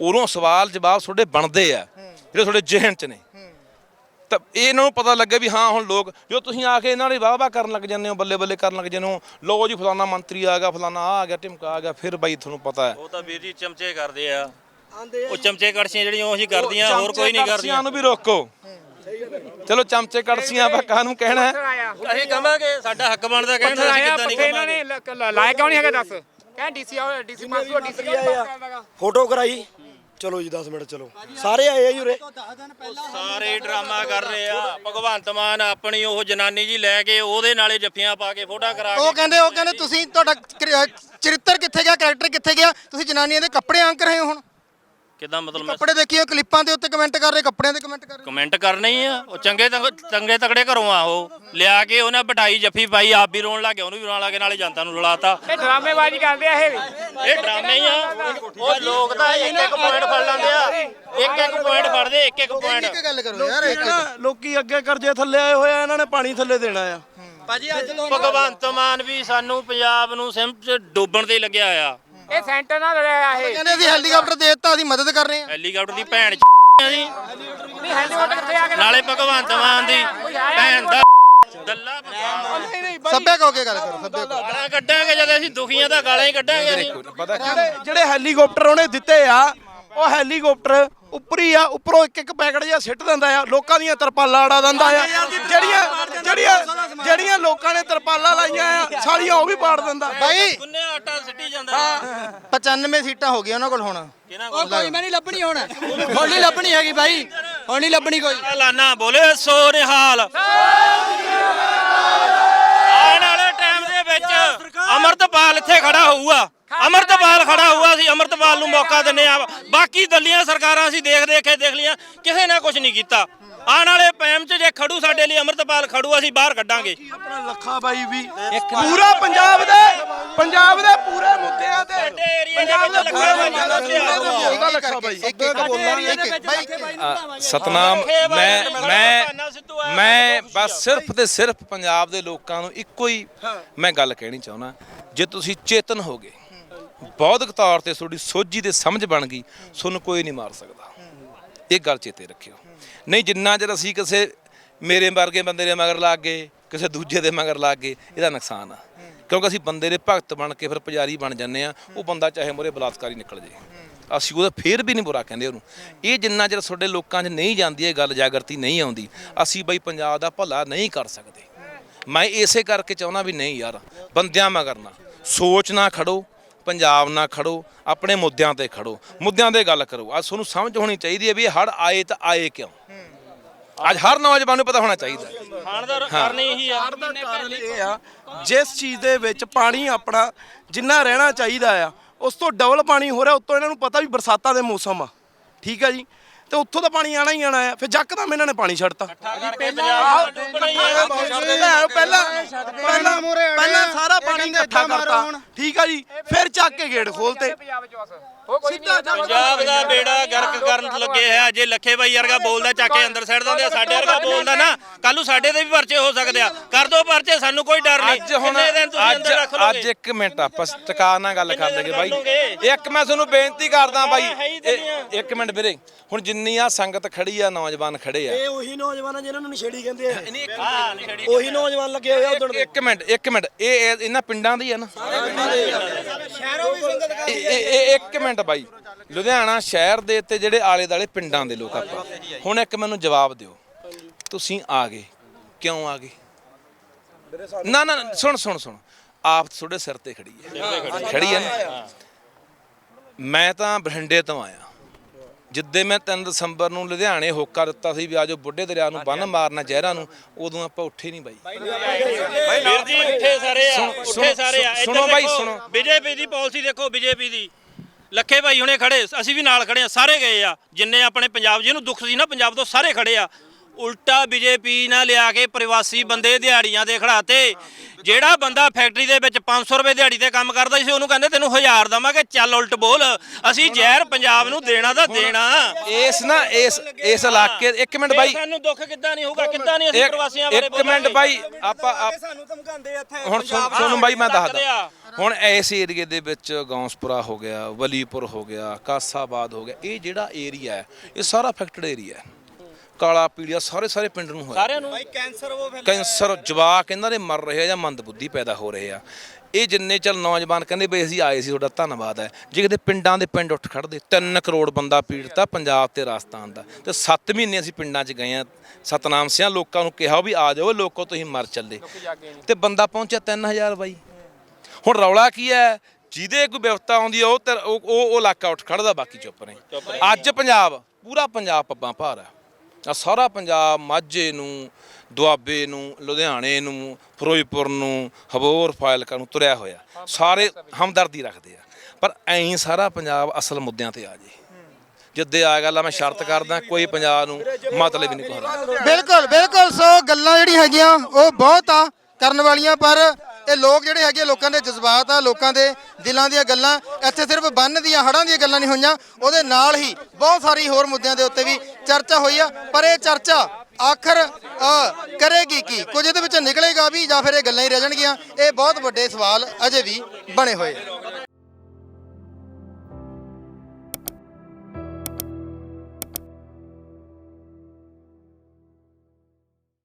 ਉਦੋਂ ਸਵਾਲ ਜਵਾਬ ਤੁਹਾਡੇ ਬਣਦੇ ਆ, ਜਿਹੜੇ ਤੁਹਾਡੇ ਜ਼ਿਹਨ 'ਚ ਨੇ। ਤਾਂ ਇਹ ਇਹਨਾਂ ਨੂੰ ਪਤਾ ਲੱਗੇ ਵੀ ਹਾਂ ਹੁਣ ਲੋਕ ਜੋ ਤੁਸੀਂ ਆ ਕੇ ਇਹਨਾਂ ਦੀ ਵਾਹ ਵਾਹ ਕਰਨ ਲੱਗ ਜਾਂਦੇ ਹੋ ਬੱਲੇ ਬੱਲੇ ਕਰਨ ਲੱਗ ਜਾਂਦੇ ਹੋ ਲੋ ਜੀ ਫਲਾਨਾ ਮੰਤਰੀ ਆ ਗਿਆ ਫਲਾਨਾ ਆ ਆ ਗਿਆ ਟਿਮਕਾ ਆ ਗਿਆ ਫਿਰ ਬਾਈ ਤੁਹਾਨੂੰ ਪਤਾ ਹੈ। ਉਹ ਤਾਂ ਵੀਰ ਜੀ ਚਮਚੇ ਕਰਦੇ ਆ। ਉਹ ਚਮਚੇ ਕੜਛੀਆਂ ਜਿਹੜੀਆਂ ਉਹ ਹੀ ਕਰਦੀਆਂ ਹੋਰ ਕੋਈ ਨਹੀਂ ਕਰਦੀਆਂ। ਨੂੰ ਵੀ ਰੋਕੋ। ਚਲੋ ਚਮਚੇ ਕੜਸੀਆਂ ਆਪਾਂ ਕਾਹਨੂੰ ਕਹਿਣਾ ਅਸੀਂ ਕਹਾਂਗੇ ਸਾਡਾ ਹੱਕ ਬਣਦਾ ਕਹਿਣਾ ਅਸੀਂ ਕਿੱਦਾਂ ਨਹੀਂ ਕਹਾਂਗੇ। ਲਾਇਆ ਕਿਉਂ ਨਹੀਂ ਹੈਗਾ ਦੱਸ? ਕਹਿ ਡੀਸੀ ਆ ਡੀਸੀ ਪਾਸ ਡੀਸੀ ਫੋਟੋ ਕਰਾਈ। ਚਲੋ ਜੀ 10 ਮਿੰਟ ਚਲੋ। ਸਾਰੇ ਆਏ ਆ ਜੀ ਉਰੇ? ਸਾਰੇ ਡਰਾਮਾ ਕਰ ਰਹੇ ਆ। ਭਗਵੰਤ ਮਾਨ ਆਪਣੀ ਉਹ ਜਨਾਨੀ ਜੀ ਲੈ ਕੇ ਉਹਦੇ ਨਾਲੇ ਜੱਫੀਆਂ ਪਾ ਕੇ ਫੋਟਾ ਕਰਾ ਉਹ ਕਹਿੰਦੇ ਉਹ ਕਹਿੰਦੇ ਤੁਸੀਂ ਤੁਹਾਡਾ ਚਰਿੱਤਰ ਕਿੱਥੇ ਗਿਆ ਕਰੈਕਟਰ ਕਿੱਥੇ ਗਿਆ? ਤੁਸੀਂ ਜਨਾਨੀਆਂ ਦੇ ਕੱਪੜੇ ਆਂਕ ਰਹੇ ਹੋ ਹੁਣ। ਕਿਦਾਂ ਮਤਲਬ ਮੈਂ ਕੱਪੜੇ ਦੇਖੀਓ ਕਲਿੱਪਾਂ ਦੇ ਉੱਤੇ ਕਮੈਂਟ ਕਰ ਰਹੇ ਕੱਪੜਿਆਂ ਦੇ ਕਮੈਂਟ ਕਰ ਰਹੇ। ਕਮੈਂਟ ਕਰਨੇ ਹੀ ਆ। ਉਹ ਚੰਗੇ ਤੰਗ- ਚੰਗੇ ਤਕੜੇ ਘਰੋਂ ਆ ਉਹ। ਲਿਆ ਕੇ ਉਹਨੇ ਬਟਾਈ ਜੱਫੀ ਪਾਈ ਆਪ ਵੀ ਰੋਣ ਲੱਗ ਗਿਆ ਉਹਨੂੰ ਵੀ ਰੋਣ ਲੱਗ ਗਿਆ ਨਾਲੇ ਜਨਤਾ ਨੂੰ ਰੁਲਾਤਾ। ਇਹ ਡਰਾਮੇਬਾਜ਼ੀ ਕਰਦੇ ਆ ਇਹ ਵੀ। ਇਹ ਡਰਾਮੇ ਹੀ ਆ। ਉਹ ਲੋਕ ਤਾਂ ਇੱਕ ਇੱਕ ਪੁਆਇੰਟ ਫੜ ਲੈਂਦੇ ਆ। ਇੱਕ ਇੱਕ ਪੁਆਇੰਟ ਫੜਦੇ ਇੱਕ ਇੱਕ ਪੁਆਇੰਟ ਇੱਕ ਗੱਲ ਕਰੋ ਯਾਰ ਇੱਕ ਲੋਕੀ ਅੱਗੇ ਕਰਜ਼ੇ ਥੱਲੇ ਆਏ ਹੋਏ ਆ ਇਹਨਾਂ ਨੇ ਪਾਣੀ ਥੱਲੇ ਦੇਣਾ ਆ। ਭਗਵੰਤ ਮਾਨ ਵੀ ਸਾਨੂੰ ਪੰਜਾਬ ਨੂੰ ਸਿਮ ਚ ਡੋਬਣ ਤੇ ਲੱਗਿਆ ਆ ਇਹ ਸੈਂਟਰ ਨਾਲ ਲੜਿਆ ਆ ਇਹ। ਕਹਿੰਦੇ ਅਸੀਂ ਹੈਲੀਕਾਪਟਰ ਦੇ ਦਿੱਤਾ ਅਸੀਂ ਮਦਦ ਕਰ ਰਹੇ ਹਾਂ ਹੈਲੀਕਾਪਟਰ ਦੀ ਭੈਣ ਜੀ। ਨਹੀਂ ਹੈਲੀਕਾਪਟਰ ਕਿੱਥੇ ਆ ਕੇ ਨਾਲੇ ਭਗਵੰਤ ਮਾਨ ਦੀ ਭੈਣ ਦਾ ਦੱਲਾ ਸੱਭਿਆ ਕਹੋ ਕੇ ਗੱਲ ਕਰੋ ਸੱਭਿਆ ਕਹੋ ਗਾਲਾਂ ਕੱਢਾਂਗੇ ਜਦ ਅਸੀਂ ਦੁਖੀਆਂ ਤਾਂ ਗਾਲਾਂ ਹੀ ਕੱਢਾਂਗੇ ਕੀ ਜਿਹੜੇ ਹੈਲੀਕਾਪਟਰ ਉਹਨੇ ਦਿੱਤੇ ਆ ਉਹ ਹੈਲੀਕਾਪਟਰ ਉੱਪਰੀ ਆ ਉੱਪਰੋਂ ਇੱਕ ਇੱਕ ਪੈਕਟ ਜਿਹਾ ਸਿੱਟ ਦਿੰਦਾ ਆ ਲੋਕਾਂ ਦੀਆਂ ਤਰਪਾਲਾਂ ਉਡਾ ਦਿੰਦਾ ਆ। ਜਿਹੜੀਆਂ ਜਿਹੜੀਆਂ ਜਿਹੜੀਆਂ ਲੋਕਾਂ ਨੇ ਤਰਪਾਲਾਂ ਲਾਈਆਂ ਆ ਸਾਲੀਆਂ ਉਹ ਵੀ ਪਾੜ ਦਿੰਦਾ। ਬਾਈ। ਗੁੰਨੇ ਆਟਾ ਸਿੱਟੀ ਜਾਂਦਾ। 95 ਸੀਟਾਂ ਹੋ ਗਈਆਂ ਉਹਨਾਂ ਕੋਲ ਹੁਣ। ਉਹ ਕੋਈ ਮੈਂ ਨਹੀਂ ਲੱਭਣੀ ਹੁਣ। ਹੁਣ ਨਹੀਂ ਲੱਭਣੀ ਹੈਗੀ ਬਾਈ। ਹੁਣ ਨਹੀਂ ਲੱਭਣੀ ਕੋਈ। ਲਾਨਾ ਬੋਲੇ ਸੋ ਨਿਹਾਲ। ਆਉਣ ਵਾਲੇ ਟਾਈਮ ਦੇ ਵਿੱਚ ਅਮਰਤਪਾਲ ਇੱਥੇ ਖੜਾ ਹੋਊਗਾ। ਅਮਰਤਪਾਲ ਖੜਾ ਹੋਊਗਾ ਅਸੀਂ ਅਮਰਤਪਾਲ ਨੂੰ ਮੌਕਾ ਦਿੰਨੇ ਆ ਬਾਕੀ ਦੱਲੀਆਂ ਸਰਕਾਰਾਂ ਅਸੀਂ ਦੇਖ ਦੇਖ ਕੇ ਦੇਖ ਲੀਆਂ ਕਿਸੇ ਨੇ ਕੁਝ ਨਹੀਂ ਕੀਤਾ। ਆਉਣ ਵਾਲੇ ਟਾਈਮ 'ਚ ਜੇ ਖੜੂ ਸਾਡੇ ਲਈ ਅਮਰਤਪਾਲ ਖੜੂ ਅਸੀਂ ਬਾਹਰ ਕੱਢਾਂਗੇ। ਆਪਣਾ ਲੱਖਾ ਬਾਈ ਵੀ। ਪੂਰਾ ਪੰਜਾਬ ਦੇ ਪੰਜਾਬ ਦੇ ਪੂਰੇ ਮੁੱਦਿਆਂ ਤੇ। ਪੰਜਾਬ ਦੇ ਪੂਰੇ ਮੁੱਦਿਆਂ ਤੇ ਉਹਦਾ ਲੱਖਾ ਬਾਈ। ਇੱਕ ਇੱਕ ਬੋਲਣਾ ਇੱਕ ਇੱਕ ਬਾਈ ਸਤਨਾਮ ਮੈਂ ਮੈਂ ਮੈਂ ਬਸ ਸਿਰਫ ਤੇ ਸਿਰਫ ਪੰਜਾਬ ਦੇ ਲੋਕਾਂ ਨੂੰ ਇੱਕੋ ਹੀ। ਮੈਂ ਗੱਲ ਕਹਿਣੀ ਚਾਹੁੰਦਾ। ਜੇ ਤੁਸੀਂ ਚੇਤਨ ਹੋਗੇ ਬੌਧਿਕ ਤੌਰ ਤੇ ਤੁਹਾਡੀ ਸੋਝੀ ਤੇ ਸਮਝ ਬਣ ਗਈ, ਤੁਹਾਨੂੰ ਕੋਈ ਨਹੀਂ ਮਾਰ ਸਕਦਾ। ਇਹ ਗੱਲ ਚੇਤੇ ਰੱਖਿਓ। ਨਹੀਂ, ਜਿੰਨਾ ਚਿਰ ਅਸੀਂ ਕਿਸੇ ਮੇਰੇ ਵਰਗੇ ਬੰਦੇ ਦੇ ਮਗਰ ਲੱਗ ਗਏ, ਕਿਸੇ ਦੂਜੇ ਦੇ ਮਗਰ ਲੱਗ ਗਏ, ਇਹਦਾ ਨੁਕਸਾਨ ਆ। ਕਿਉਂਕਿ ਅਸੀਂ ਬੰਦੇ ਦੇ ਭਗਤ ਬਣ ਕੇ ਫਿਰ ਪੁਜਾਰੀ ਬਣ ਜਾਂਦੇ ਆ, ਉਹ ਬੰਦਾ ਚਾਹੇ ਮੋਰੇ ਬਲਾਤਕਾਰੀ ਨਿਕਲ ਜੇ। ਅਸੀਂ ਉਹਦਾ ਫੇਰ ਵੀ ਨਹੀਂ ਬੁਰਾ ਕਹਿੰਦੇ ਉਹਨੂੰ। ਇਹ ਜਿੰਨਾ ਚਿਰ ਤੁਹਾਡੇ ਲੋਕਾਂ 'ਚ ਨਹੀਂ ਜਾਂਦੀ, ਇਹ ਗੱਲ ਜਾਗਰਤੀ ਨਹੀਂ ਆਉਂਦੀ, ਅਸੀਂ ਬਈ ਪੰਜਾਬ ਦਾ ਭਲਾ ਨਹੀਂ ਕਰ ਸਕਦੇ। ਮੈਂ ਇਸੇ ਕਰਕੇ ਚਾਹੁੰਦਾ ਵੀ ਨਹੀਂ ਯਾਰ, ਬੰਦਿਆਂ ਮਗਰ ਨਾ। ਸੋਚ ਨਾ ਖੜੋ। ਪੰਜਾਬ ਨਾ ਖੜੋ ਆਪਣੇ ਮੁੱਦਿਆਂ ਤੇ ਖੜੋ। ਮੁੱਦਿਆਂ ਤੇ ਗੱਲ ਕਰੋ। ਅੱਜ ਤੁਹਾਨੂੰ ਸਮਝ ਹੋਣੀ ਚਾਹੀਦੀ ਹੈ ਵੀ ਇਹ ਹੜ ਆਏ ਤਾਂ ਆਏ ਕਿਉਂ? ਅੱਜ ਹਰ ਨੌਜਵਾਨ ਨੂੰ ਪਤਾ ਹੋਣਾ ਚਾਹੀਦਾ। ਹੈ। ਖਾਨਦਾਰ ਕਰਨੀ ਇਹੀ ਆ ਦਾ ਕਾਰਨ ਇਹ ਆ ਜਿਸ ਚੀਜ਼ ਦੇ ਵਿੱਚ ਪਾਣੀ ਆਪਣਾ ਜਿੰਨਾ ਰਹਿਣਾ ਚਾਹੀਦਾ ਆ ਉਸ ਤੋਂ ਡਬਲ ਪਾਣੀ ਹੋ ਰਿਹਾ ਉੱਤੋਂ ਇਹਨਾਂ ਨੂੰ ਪਤਾ ਵੀ ਬਰਸਾਤਾਂ ਦੇ ਮੌਸਮ ਆ। ਠੀਕ ਆ ਜੀ? ਤੇ ਉੱਥੋਂ ਤਾਂ ਪਾਣੀ ਆਣਾ ਹੀ ਆਣਾ ਆ। ਫਿਰ ਜੱਕਦਮ ਇਹਨਾਂ ਨੇ ਪਾਣੀ ਛੱਡਤਾ। ਹੀ ਪਹਿਲਾਂ ਪਹਿਲਾਂ ਪਹਿਲਾਂ ਸਾਰਾ ਪਾਣੀ ਇਕੱਠਾ ਕਰਤਾ। ਠੀਕ ਆ ਜੀ ਫਿਰ ਚੱਕ ਕੇ ਗੇਟ ਖੋਲਤੇ ਸਿੱਧਾ ਪੰਜਾਬ ਦਾ ਬੇੜਾ ਗਰਕ ਕਰਨ ਲੱਗੇ ਹੈ ਜੇ ਲੱਖੇ ਬਾਈ ਵਰਗਾ ਬੋਲਦਾ ਚੱਕ ਕੇ ਅੰਦਰ ਸੱਟ ਦਿੰਦੇ ਆ ਸਾਡੇ ਵਰਗਾ ਬੋਲਦਾ ਨਾ ਕੱਲ ਨੂੰ ਸਾਡੇ ਤੇ ਵੀ ਪਰਚੇ ਹੋ ਸਕਦੇ ਆ। ਕਰ ਦੋ ਪਰਚੇ ਸਾਨੂੰ ਕੋਈ ਡਰ ਨਹੀਂ। ਅੱਜ ਹੁਣ ਕਿੰਨੇ ਦਿਨ ਤੁਸੀਂ ਅੱਜ ਅੰਦਰ ਰੱਖ ਅੱਜ ਲੋਗੇ ਇੱਕ ਮਿੰਟ ਆਪਾਂ ਟਿਕਾ ਨਾਲ ਗੱਲ ਕਰ ਲਈਏ ਬਾਈ? ਇੱਕ ਮੈਂ ਤੁਹਾਨੂੰ ਬੇਨਤੀ ਕਰਦਾ ਬਾਈ ਇਹ-। ਇੱਕ ਮਿੰਟ ਵੀਰੇ ਹੁਣ ਜਿੰਨੀ ਆ ਸੰਗਤ ਖੜੀ ਆ ਨੌਜਵਾਨ ਖੜੇ ਆ। ਉਹੀ ਨੌਜਵਾਨ ਆ ਜਿਨ੍ਹਾਂ ਨੂੰ ਨਸ਼ੇੜੀ ਕਹਿੰਦੇ ਆ। ਉਹੀ ਨੌਜਵਾਨ ਲੱਗੇ ਹੋਏ ਆ ਉਦੋਂ ਇੱਕ- ਮਿੰਟ ਇੱਕ ਮਿੰਟ। ਇਹ ਇਹ ਇਹਨਾਂ ਪਿੰਡਾਂ ਦੀ ਆ ਨਾ? ਇਹ- ਇਹ ਇਹ ਇੱਕ ਮਿੰਟ। ਬਾਈ। ਲੁਧਿਆਣਾ ਸ਼ਹਿਰ ਦੇ ਤੇ ਜਿਹੜੇ ਆਲੇ ਦਾਲੇ ਪਿੰਡਾਂ ਦੇ ਲੋਕ ਆਪਾਂ। ਹੁਣ ਇੱਕ ਮੈਨੂੰ ਜਵਾਬ ਦਿਓ। ਤੁਸੀਂ ਆ ਗਏ। ਕਿਉਂ ਆ ਗਏ? ਨਾ ਨਾ ਸੁਣ ਸੁਣ ਸੁਣ। ਆਪ ਤੁਹਾਡੇ ਸਿਰ ਤੇ ਖੜੀ ਹੈ। ਖੜੀ ਹੈ। ਨਾ? ਮੈਂ ਤਾਂ ਬਠਿੰਡੇ ਤੋਂ ਆਇਆ। ਜਿੱਦੇ ਮੈਂ 3 ਦਸੰਬਰ ਨੂੰ ਲੁਧਿਆਣੇ ਹੋਕਾ ਦਿੱਤਾ ਸੀ ਵੀ ਆਜੋ ਬੁੱਢੇ ਦਰਿਆ ਨੂੰ ਬੰਨ ਮਾਰਨਾ ਜ਼ਹਿਰਾਂ ਨੂੰ ਉਦੋਂ ਆਪਾਂ ਉੱਠੇ ਨਹੀਂ ਬਾਈ। ਵੀਰ ਜੀ ਉੱਠੇ ਸਾਰੇ ਆ ਉੱਠੇ ਸਾਰੇ ਆ। ਸੁਣੋ ਬਾਈ, ਸੁਣੋ। ਬੀਜੇਪੀ ਦੀ ਪਾਲਿਸੀ ਦੇਖੋ ਬੀਜੇਪੀ ਦੀ। ਲੱਖੇ ਭਾਈ ਹੁਣੇ ਖੜੇ, ਅਸੀਂ ਵੀ ਨਾਲ ਖੜੇ ਆ, ਸਾਰੇ ਗਏ ਆ। ਜਿੰਨੇ ਆਪਣੇ ਪੰਜਾਬ, ਜਿਹਨੂੰ ਦੁੱਖ ਸੀ ਨਾ, ਪੰਜਾਬ ਤੋਂ ਸਾਰੇ ਖੜੇ ਆ। ਉਲਟਾ ਬੀਜੇਪੀ ਨਾਲ ਲਿਆ ਕੇ ਪ੍ਰਵਾਸੀ ਬੰਦੇ ਦਿਹਾੜੀਆਂ ਦੇ ਖੜਾਤੇ। ਜਿਹੜਾ ਬੰਦਾ ਫੈਕਟਰੀ ਦੇ ਵਿੱਚ 500 ਰੁਪਏ ਦਿਹਾੜੀ ਤੇ ਕੰਮ ਕਰਦਾ ਸੀ ਉਹਨੂੰ ਕਹਿੰਦੇ ਤੈਨੂੰ 1000 ਦਵਾਂਗੇ ਚੱਲ ਉਲਟ ਬੋਲ। ਅਸੀਂ ਜ਼ਹਿਰ ਪੰਜਾਬ ਨੂੰ ਦੇਣਾ ਤਾਂ ਦੇਣਾ। ਇਸ ਨਾ ਇਸ ਇਸ ਇਲਾਕੇ ਇੱਕ ਮਿੰਟ ਬਾਈ। ਸਾਨੂੰ ਦੁੱਖ ਕਿੱਦਾਂ ਨਹੀਂ ਹੋਊਗਾ ਕਿੱਦਾਂ ਨਹੀਂ ਅਸੀਂ ਪ੍ਰਵਾਸੀਆਂ ਬਾਰੇ ਇੱਕ ਮਿੰਟ ਬਾਈ ਆਪਾਂ ਸਾਨੂੰ ਧਮਕਾਉਂਦੇ ਇੱਥੇ ਹੁਣ ਸੁਣ ਸੁਣੋ ਬਾਈ ਮੈਂ ਦੱਸਦਾ। ਹੁਣ ਇਸ ਏਰੀਏ ਦੇ ਵਿੱਚ ਗੌਂਸਪੁਰਾ ਹੋ ਗਿਆ ਵਲੀਪੁਰ ਹੋ ਗਿਆ ਕਾਸਾਬਾਦ ਹੋ ਗਿਆ ਇਹ ਜਿਹੜਾ ਏਰੀਆ ਹੈ ਇਹ ਸਾਰਾ ਫੈਕਟਡ ਏਰੀਆ ਹੈ। ਕਾਲਾ ਪੀੜੀਆ ਸਾਰੇ ਸਾਰੇ ਪਿੰਡ ਨੂੰ ਹੋਇਆ। ਸਾਰਿਆਂ ਨੂੰ? ਕੈਂਸਰ ਉਹ ਕੈਂਸਰ ਜਵਾਕ ਇਹਨਾਂ ਦੇ ਮਰ ਰਹੇ ਆ ਜਾਂ ਮੰਦਬੁੱਧੀ ਪੈਦਾ ਹੋ ਰਹੇ ਆ। ਇਹ ਜਿੰਨੇ ਚਲ ਨੌਜਵਾਨ ਕਹਿੰਦੇ ਬਈ ਅਸੀਂ ਆਏ ਸੀ ਤੁਹਾਡਾ ਧੰਨਵਾਦ ਹੈ। ਜੇ ਕਿਤੇ ਪਿੰਡਾਂ ਦੇ ਪਿੰਡ ਉੱਠ ਖੜਦੇ 3 ਕਰੋੜ ਬੰਦਾ ਪੀੜਤਾ ਪੰਜਾਬ ਤੇ ਰਾਜਸਥਾਨ ਦਾ। ਤੇ 7 ਮਹੀਨੇ ਅਸੀਂ ਪਿੰਡਾਂ 'ਚ ਗਏ ਆ। ਸਤਨਾਮ ਸਿਆਂ ਲੋਕਾਂ ਨੂੰ ਕਿਹਾ ਵੀ ਆ ਜਾਓ ਲੋਕੋ ਤੁਸੀਂ ਮਰ ਚੱਲੇ। ਤੇ ਬੰਦਾ ਪਹੁੰਚਿਆ 3000 ਬਾਈ। ਹੁਣ ਰੌਲਾ ਕੀ ਹੈ? ਜਿਹਦੇ ਕੋਈ ਵਿਵਸਥਾ ਆਉਂਦੀ ਉਹ ਤੇ- ਉਹ ਉਹ ਉਹ ਇਲਾਕਾ ਉੱਠ ਖੜਦਾ ਬਾਕੀ ਚੁੱਪ ਨੇ। ਅੱਜ ਪੰਜਾਬ ਪੂਰਾ ਪੰਜਾਬ ਪੱਬਾਂ ਭਾਰ ਆ। ਆ ਸਾਰਾ ਪੰਜਾਬ ਮਾਝੇ ਨੂੰ, ਦੁਆਬੇ ਨੂੰ, ਲੁਧਿਆਣੇ ਨੂੰ, ਫਿਰੋਜ਼ਪੁਰ ਨੂੰ, ਹਬੋਰ ਫਾਇਲਕਾ ਨੂੰ ਤੁਰਿਆ ਹੋਇਆ। ਸਾਰੇ ਹਮਦਰਦੀ ਰੱਖਦੇ ਆ। ਪਰ ਐਂ ਸਾਰਾ ਪੰਜਾਬ ਅਸਲ ਮੁੱਦਿਆਂ ਤੇ ਆ ਜੇ। ਜਿੱਦੇ ਆ ਗੱਲ ਆ, ਮੈਂ ਸ਼ਰਤ ਕਰਦਾ, ਕੋਈ ਪੰਜਾਬ ਨੂੰ ਮਤਲਬ ਨਹੀਂ ਕੋਹਰਾ ਬਿਲਕੁਲ ਬਿਲਕੁਲ, ਸੋ ਗੱਲਾਂ ਜਿਹੜੀਆਂ ਹੈਗੀਆਂ, ਉਹ ਬਹੁਤ ਆ ਕਰਨ ਵਾਲੀਆਂ, ਪਰ ਇਹ ਲੋਕ ਜਿਹੜੇ ਹੈਗੇ ਲੋਕਾਂ ਦੇ ਜਜ਼ਬਾਤ ਆ, ਲੋਕਾਂ ਦੇ ਦਿਲਾਂ ਦੀਆਂ ਗੱਲਾਂ, ਇੱਥੇ ਸਿਰਫ ਬੰਨ ਦੀਆਂ ਹੜਾਂ ਦੀਆਂ ਗੱਲਾਂ ਨਹੀਂ ਹੋਈਆਂ, ਉਹਦੇ ਨਾਲ ਹੀ ਬਹੁਤ ਸਾਰੀ ਹੋਰ ਮੁੱਦਿਆਂ ਦੇ ਉੱਤੇ ਵੀ ਚਰਚਾ ਹੋਈ ਆ, ਪਰ ਇਹ ਚਰਚਾ ਆਖਰ ਕਰੇਗੀ ਕੀ? ਕੁਝ ਇਹਦੇ ਵਿੱਚ ਨਿਕਲੇਗਾ ਵੀ ਜਾਂ ਫਿਰ ਇਹ ਗੱਲਾਂ ਹੀ ਰਹਿ ਜਾਣਗੀਆਂ? ਇਹ ਬਹੁਤ ਵੱਡੇ ਸਵਾਲ ਅਜੇ ਵੀ ਬਣੇ ਹੋਏ ਆ।